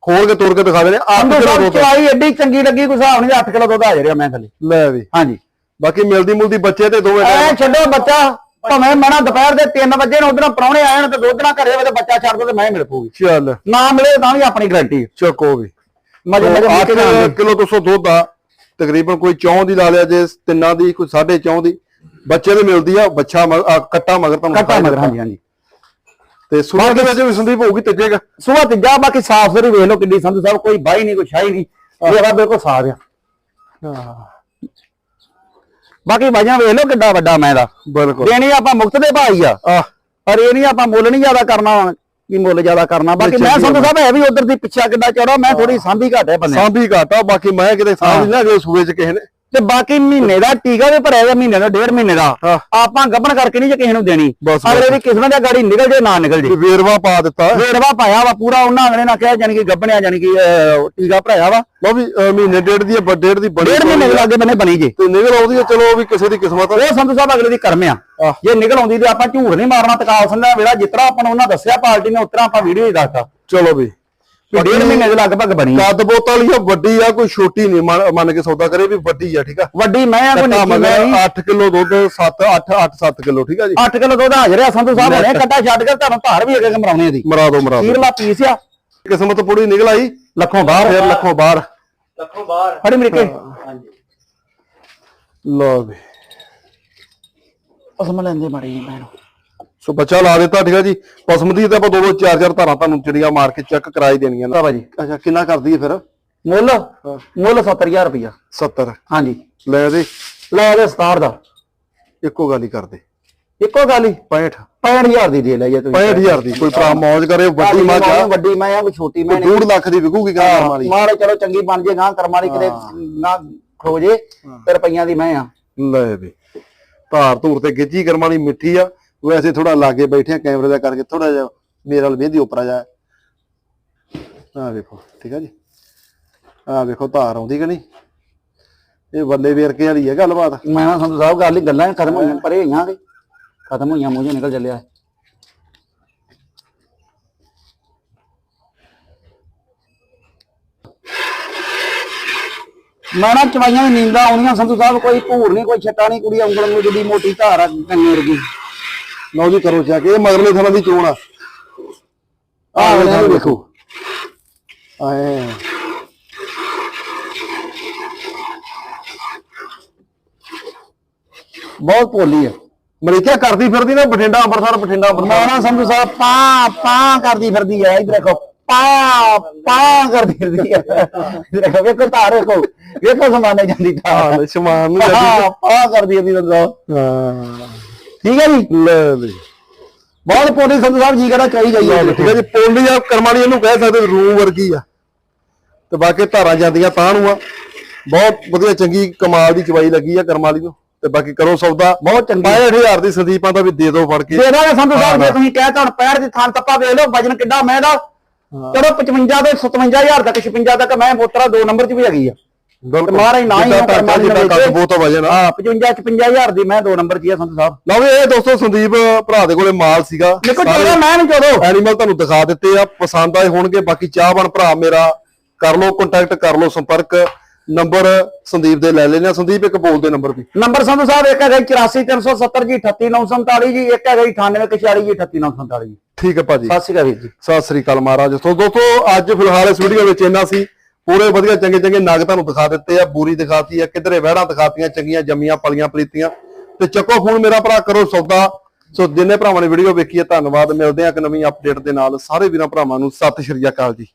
ਖੋਲ ਕੇ ਤੋੜ ਕੇ ਦਿਖਾ ਦੇਣੇ 8 ਸੰਧੂ ਸਾਹਿਬ ਚਵਾਈ ਐਡੀ ਚੰਗੀ ਲੱਗੀ ਕੋਈ ਹਿਸਾਬ ਨਹੀਂ 8 ਕਿਲੋ ਦੁੱਧ ਆ ਰਿਹਾ ਮੈਂ ਥੱਲੇ ਲੈ ਵੀ। ਹਾਂਜੀ। ਬਾਕੀ ਮਿਲਦੀ ਮੁਲਦੀ ਬੱਚੇ ਤੇ ਦੋਵੇਂ ਐ ਛੱਡੋ ਬੱਚਾ ਭਾਵੇਂ ਮਣਾ ਦੁਪਹਿਰ ਦੇ 3 ਵਜੇ ਨੂੰ ਉਧਰੋਂ ਪ੍ਰਾਹੁਣੇ ਆਏ ਤੇ ਦੁੱਧ ਨਾ ਘਰੇ ਹੋਵੇ ਤੇ ਬੱਚਾ ਛੱਡ ਦੋ ਤੇ ਮੈਂ ਮਿਲ ਪੂਗੀ ਚੱਲ। ਨਾ ਮਿਲੇ ਤਾਂ ਵੀ ਆਪਣੀ ਗਾਰੰਟੀ ਚੱਕੋ ਵੀ। ਮਜੇ ਮਜੇ ਮਿਲ ਕੇ 8 ਜਾਣਗੇ। ਕਿਲੋ 200 ਦੁੱਧ ਆ। ਤਕਰੀਬਨ ਕੋਈ ਚੌਂ ਦੀ ਲਾ ਲਿਆ ਜੇ ਤਿੰਨਾਂ ਦੀ ਕੋਈ 4.5 ਦੀ। ਬੱਚੇ ਦੇ ਮਿਲਦੀ ਆ ਬੱਚਾ ਕੱਟਾ ਮਗਰ ਤੁਹਾਨੂੰ ਕੱਟਾ ਮਗਰ। ਹਾਂਜੀ ਹਾਂਜੀ। ਤੇ ਸੁਣਾ ਦੇ ਵਿੱਚ ਵੀ ਸੰਦੀਪ ਹੋਊਗੀ ਤੀਜੇਗਾ। ਸੁਬਾ ਤੀਜਾ ਬਾਕੀ ਸਾਫ਼ ਸੁਥਰੀ ਵੇਖ ਲਓ ਕਿੱਡੀ ਸੰਧੂ ਸਾਹਿਬ ਕੋਈ ਬਾਈ ਨਹੀਂ ਕੋਈ ਸ਼ਾਈ ਨਹੀਂ। ਇਹ ਬਿਲਕੁਲ ਸਾਫ਼ ਆ। ਬਾਕੀ ਬਾਈਆਂ ਵੇਖ ਲਓ ਕਿੱਡਾ ਵੱਡਾ ਮੈਂ ਦਾ ਬਿਲਕੁਲ। ਦੇਣੀ ਆਪਾਂ ਮੁਕਤ ਦੇ ਭਾਈ ਆ। ਆ ਪਰ ਇਹ ਨਹੀਂ ਆਪਾਂ ਮੁੱਲ ਨਹੀਂ ਜ਼ਿਆਦਾ ਕਰਨਾ ਕੀ ਮੁੱਲ ਜ਼ਿਆਦਾ ਕਰਨਾ। ਬਾਕੀ ਮੈਂ ਸੰਧੂ ਸਾਹਿਬ ਹੈ ਵੀ ਉਧਰ ਦੀ ਪਿੱਛਾ ਕਿੱਡਾ ਚੌੜਾ ਮੈਂ ਥੋੜੀ ਸਾਂਭੀ ਘੱਟ ਹੈ ਬੰਦੇ। ਸਾਂਭੀ ਘਾਟਾ ਬਾਕੀ ਮੈਂ ਕਿਤੇ ਸਾਂਭ ਨਹੀਂ ਨਾ ਜੇ ਸੂਏ ਚ ਕਿਸੇ ਨੇ। ਤੇ ਬਾਕੀ ਮਹੀਨੇ ਦਾ ਟੀਕਾ ਵੀ ਭਰਿਆ ਗਿਆ ਮਹੀਨੇ ਦਾ ਡੇਢ ਮਹੀਨੇ ਦਾ। ਆਪਾਂ ਗੱਭਣ ਕਰਕੇ ਨਹੀਂ ਜੇ ਕਿਸੇ ਨੂੰ ਦੇਣੀ। ਅਗਲੇ ਦੀ ਕਿਸਮਤ ਦੀ ਗਾੜੀ ਨਿਕਲ ਜੇ ਨਾ ਨਿਕਲ ਜੇ। ਵੇਰਵਾ ਪਾ ਦਿੱਤਾ। ਵੇੜਵਾ ਪਾਇਆ ਵਾ ਪੂਰਾ ਉਹਨਾਂ ਅਗਲੇ ਨਾਲ ਕਿਹਾ ਜਾਨੀ ਕਿ ਗੱਭਣਿਆ ਜਾਨੀ ਕਿ ਟੀਕਾ ਭਰਾਇਆ ਵਾ। ਲਓ ਵੀ ਮਹੀਨੇ ਡੇਢ ਦੀ ਡੇਢ ਦੀ ਬੜੀ ਡੇਢ ਮਹੀਨੇ ਦੇ ਲਾਗੇ ਬੰਨੇ ਬਣੀ ਜੇ। ਤੇ ਨਿਕਲ ਆਉਂਦੀ ਹੈ ਚਲੋ ਵੀ ਕਿਸੇ ਦੀ ਕਿਸਮਤ ਉਹ ਸੰਧੂ ਸਾਹਿਬ ਅਗਲੇ ਦੀ ਕਰਮ ਆ। ਜੇ ਨਿਕਲ ਆਉਂਦੀ ਤੇ ਆਪਾਂ ਝੂਠ ਨਹੀਂ ਮਾਰਨਾ ਤਕਾਲ ਸੰਧਾ ਵੇਲਾ ਜਿਤਨਾ ਆਪਾਂ ਨੂੰ ਉਹਨਾਂ ਦੱਸਿਆ ਪਾਰਟੀ ਨੇ ਉਤਰਾ ਆਪਾਂ ਵੀਡੀਓ ਹੀ ਦੱਸਤਾ। ਚਲੋ ਵੀ। ਡੇਢ ਮਹੀਨੇ ਦੇ ਲਗਭਗ ਬਣੀ। ਕੱਦ ਬੋਤਲ ਹੀ ਆ, ਵੱਡੀ ਆ ਕੋਈ ਛੋਟੀ ਨਹੀਂ ਮੰਨ ਕੇ ਸੌਦਾ ਕਰੇ ਵੀ ਵੱਡੀ ਆ ਠੀਕ ਆ? ਵੱਡੀ ਮੈਂ ਆ ਕੋਈ ਨਿੱਕੀ ਮੈਂ ਮਗਰ 8 ਕਿਲੋ ਦੁੱਧ 7 8 8 7 ਕਿਲੋ ਠੀਕ ਆ ਜੀ? 8 ਕਿਲੋ ਦੁੱਧ ਹਾਜ਼ਰ ਆ ਸੰਧੂ ਸਾਹਿਬ ਹੁਣੇ ਕੱਟਾ ਛੱਡ ਕੇ ਤੁਹਾਨੂੰ ਧਾਰ ਵੀ ਅੱਗੇ ਮਰਾਉਣੇ ਦੀ ਮਰਾ ਦੋ ਮਰਾ ਦੋ। ਤੀਰਲਾ ਪੀਸ ਆ। ਕਿਸਮਤ ਪੂਰੀ ਨਿਕਲ ਆਈ? ਲੱਖੋਂ ਬਾਹਰ। ਫਿਰ ਲੱਖੋਂ ਬਾਹਰ। ਲੱਖੋਂ ਬਾਹਰ। ਫੜੀ ਮੇਰੇ ਕੇ। ਹਾਂਜੀ ਲਓ ਵੀ ਉਸ ਲੈਂਦੇ ਮਾੜੀ ਜੀ ਮੈਨੂੰ ਸੋ ਬੱਚਾ ਲਾ ਦਿੱਤਾ ਠੀਕ ਆ ਜੀ। ਪਸਮ ਦੀ ਤਾਂ ਆਪਾਂ ਦੋ ਦੋ ਚਾਰ ਚਾਰ ਧਾਰਾਂ ਤੁਹਾਨੂੰ ਚਿੜੀਆਂ ਮਾਰ ਕੇ ਚੈੱਕ ਕਰਾਈ ਦੇਣੀਆਂ ਨਾ। ਬਾਬਾ ਜੀ ਅੱਛਾ ਕਿੰਨਾ ਕਰਦੀ ਹੈ ਫਿਰ? ਮੁੱਲ? ਮੁੱਲ 70000 ਰੁਪਇਆ 70 ਹਾਂਜੀ। ਲੈ ਦੇ। ਲੈ ਦੇ 67 ਦਾ। ਇੱਕੋ ਗੱਲ ਹੀ ਕਰਦੇ। ਇੱਕੋ ਗੱਲ ਹੀ? 65 65000 ਦੀ ਦੇ ਲੈ ਜੇ ਤੁਸੀਂ। 65000 ਦੀ। ਕੋਈ ਭਰਾ ਮੌਜ ਕਰੇ ਵੱਡੀ ਮੱਝ ਆ। ਵੱਡੀ ਮੈਂ ਆ ਕੋਈ ਛੋਟੀ ਮੈਂ ਕੋਈ 2 ਲੱਖ ਦੀ ਵਿਕੂਗੀ ਕਰਮ ਵਾਲੀ। ਮਾਰੇ ਚਲੋ ਚੰਗੀ ਬਣ ਜੇ ਗਾਂ ਕਰਮ ਵਾਲੀ ਕਿਤੇ ਨਾ ਖੋ ਜੇ ਤੇ ਰੁਪਈਆਂ ਦੀ ਮੈਂ ਆ। ਲੈ ਵੀ ਧਾਰ ਧੂਰ ਤੇ ਗਿੱਜੀ ਕਰਮ ਵਾਲੀ ਮਿੱਠੀ ਆ। ਵੈਸੇ ਥੋੜਾ ਲਾਗੇ ਬੈਠੇ ਆ ਕੈਮਰੇ ਦਾ ਕਰਕੇ ਥੋੜਾ ਜਿਹਾ ਮੇਰੇ ਵੱਲ ਵੇਂਦੀ ਉਪਰਾ ਜਾ। ਆ ਵੇਖੋ ਠੀਕ ਆ ਜੀ? ਆ ਵੇਖੋ ਧਾਰ ਆਉਂਦੀ ਕਿ ਨਹੀਂ? ਇਹ ਬੱਲੇ ਵੇਰਕੇ ਵਾਲੀ ਹੈ ਗੱਲਬਾਤ। ਮੈਂ ਨਾ ਸੰਧੂ ਸਾਹਿਬ ਗੱਲ ਹੀ ਗੱਲਾਂ ਹੀ ਖਤਮ ਹੋਈਆਂ ਪਰੇ ਹੋਈਆਂ ਤੇ ਖਤਮ ਹੋਈਆਂ ਮੂੰਹ ਚੋਂ ਨਿਕਲ ਚੱਲਿਆ। ਮੈਂ ਨਾ ਚਵਾਈਆਂ ਦੀ ਨੀਂਦਾਂ ਆਉਣੀਆਂ ਸੰਧੂ ਸਾਹਿਬ ਕੋਈ ਭੂਰ ਨਹੀਂ ਕੋਈ ਛੱਟਾ ਨਹੀਂ ਕੁੜੀ ਉਂਗਲ ਨੂੰ ਜਿੱਡੀ ਮੋਟੀ ਧਾਰ ਆ ਕੰਨੇ ਵਰਗੀ। ਲਓ ਜੀ ਕਰੋ ਚੈੱਕ ਇਹ ਮਗਰਲੇ ਥਾਂ ਦੀ ਚੋਣ ਆ। ਆਹ ਵੇਖੋ ਆਏ। ਬਹੁਤ ਭੋਲੀ ਆ। ਮਰੀਕਿਆ ਕਰਦੀ ਫਿਰਦੀ ਨਾ ਬਠਿੰਡਾ ਅੰਮ੍ਰਿਤਸਰ ਬਠਿੰਡਾ ਅੰਮ੍ਰਿਤਸਰ। ਨਾ ਸੰਧੂ ਸਾਹਿਬ ਪਾ ਪਾ ਕਰਦੀ ਫਿਰਦੀ ਆ ਇਧਰ ਦੇਖੋ ਪਾ ਪਾ ਕਰਦੀ ਫਿਰਦੀ ਆ। ਦੇਖੋ ਵੇਖੋ ਧਾਰ ਵੇਖੋ ਵੇਖੋ ਸਮਾਨੇ ਜਾਂਦੀ ਹਾਂ ਸ਼ਮਾਨ ਨੂੰ ਜਾਂਦੀ ਪਾ ਕਰਦੀ ਸੰਧੂ ਸਾਹਿਬ ਹਾਂ। ਠੀਕ ਹੈ ਜੀ? ਲੈ ਲਈ ਬਹੁਤ ਪੋਲੀ ਸੰਧੂ ਸਾਹਿਬ ਜੀ ਕਹਿੰਦਾ ਚਾਹੀ ਗਈ ਆ ਠੀਕ ਹੈ ਜੀ ਪੋਲੀ ਆ ਕਰਮਾਲੀ ਇਹਨੂੰ ਕਹਿ ਸਕਦੇ ਰੂਮ ਵਰਗੀ ਆ। ਤੇ ਬਾਕੀ ਧਾਰਾਂ ਜਾਂਦੀਆਂ ਤਾਂ ਨੂੰ ਆ। ਬਹੁਤ ਵਧੀਆ ਚੰਗੀ ਕਮਾਲ ਦੀ ਚਵਾਈ ਲੱਗੀ ਆ ਕਰਮਾਲੀ ਨੂੰ। ਤੇ ਬਾਕੀ ਕਰੋ ਸੌਦਾ। ਬਹੁਤ ਚੰਗੀ। 65000 ਦੀ ਸੰਦੀਪਾਂ ਦਾ ਵੀ ਦੇ ਦਿਓ ਫੜ ਕੇ। ਦੇ ਦਾਂਗੇ ਸੰਧੂ ਸਾਹਿਬ ਜੇ ਹਾਂ। ਤੁਸੀਂ ਕਹਿ ਤਾਂ ਪੈਰ ਦੀ ਥਾਂ ਤੱਪਾ ਵੇਖ ਲਓ ਵਜਨ ਕਿੱਡਾ ਮੈਂ ਦਾ ਚਲੋ 55 ਤੋਂ 57000 ਤੱਕ 56 ਤੱਕ ਮੈਂ ਮੋਤਰਾ ਦੋ ਨੰਬਰ 'ਚ ਵੀ ਹੈਗੀ ਆ। ਬਿਲਕੁਲ। ਮਹਾਰਾਜ ਨਾ ਹੀ ਜਿੱਦਾਂ ਉਹ ਧਾਗਾ, ਕਰਮਾਲੀ ਜਿੱਦਾਂ ਨਾਲ ਕੱਦ ਵੇਚੇ। ਬਹੁਤ ਵਜਨ ਆ ਹਾਂ 55 55000 ਦੀ ਮੈਂ ਦੋ ਨੰਬਰ 'ਚ ਹੀ ਆ ਸੰਧੂ ਸਾਹਿਬ ਲਓ ਵੀ ਇਹ ਦੋਸਤੋ ਸੰਦੀਪ ਭਰਾ ਦੇ ਕੋਲੇ ਮਾਲ ਸੀਗਾ। ਦੇਖੋ ਚੋਦਾ ਮੈਂ ਨਹੀਂ ਚੋਦੋ। ਐਨੀਮਲ ਤੁਹਾਨੂੰ ਦਿਖਾ ਦਿੱਤੇ ਆ ਪਸੰਦ ਆਏ ਹੋਣਗੇ। ਬਾਕੀ ਚਾਹਵਣ ਭਰਾ ਮੇਰਾ ਕਰ ਲਓ ਕੰਟੈਕਟ ਕਰ ਲਓ ਸੰਪਰਕ। ਨੰਬਰ ਸੰਦੀਪ ਦੇ ਲੈ ਲੈਣਾ ਸੰਦੀਪ ਇੱਕ ਬੋਲ ਦੇ ਨੰਬਰ ਵੀ। ਨੰਬਰ ਸੰਧੂ ਸਾਹਿਬ ਇੱਕ ਹੈਗਾ 84370 ਜੀ 38947 ਜੀ ਇੱਕ ਹੈਗਾ 9846 ਜੀ 38947 ਜੀ। ਠੀਕ ਹੈ ਭਾਜੀ। ਸਤਿ ਸ਼੍ਰੀ ਅਕਾਲ ਜੀ। ਸਤਿ ਸ੍ਰੀ ਅਕਾਲ ਮਹਾਰਾਜ। ਸੋ ਦੋਸਤੋ ਅੱਜ ਫਿਲਹਾਲ ਇਸ ਵੀਡੀਓ ਵਿੱਚ ਇੰਨਾ ਸੀ। ਪੂਰੇ ਵਧੀਆ, ਚੰਗੇ ਚੰਗੇ ਨਗ ਤੁਹਾਨੂੰ ਦਿਖਾ ਦਿੱਤੇ ਆ, ਬੂਰੀ ਦਿਖਾਤੀ ਆ, ਕਿਧਰੇ ਵਹਿੜਾਂ ਦਿਖਾਤੀਆਂ, ਚੰਗੀਆਂ ਜੰਮੀਆਂ ਪਲੀਆਂ ਪਲੀਤੀਆਂ। ਤੇ ਚੱਕੋ ਫੋਨ ਮੇਰਾ ਭਰਾ ਕਰੋ ਸੌਦਾ। ਸੋ ਜਿੰਨੇ ਭਰਾਵਾਂ ਨੇ ਵੀਡੀਓ ਵੇਖੀ ਹੈ ਧੰਨਵਾਦ। ਮਿਲਦੇ ਆ ਇੱਕ ਨਵੀਂ ਅਪਡੇਟ ਦੇ ਨਾਲ। ਸਾਰੇ ਵੀਰਾਂ ਭਰਾਵਾਂ ਨੂੰ ਸਤਿ ਸ਼੍ਰੀ ਅਕਾਲ ਜੀ।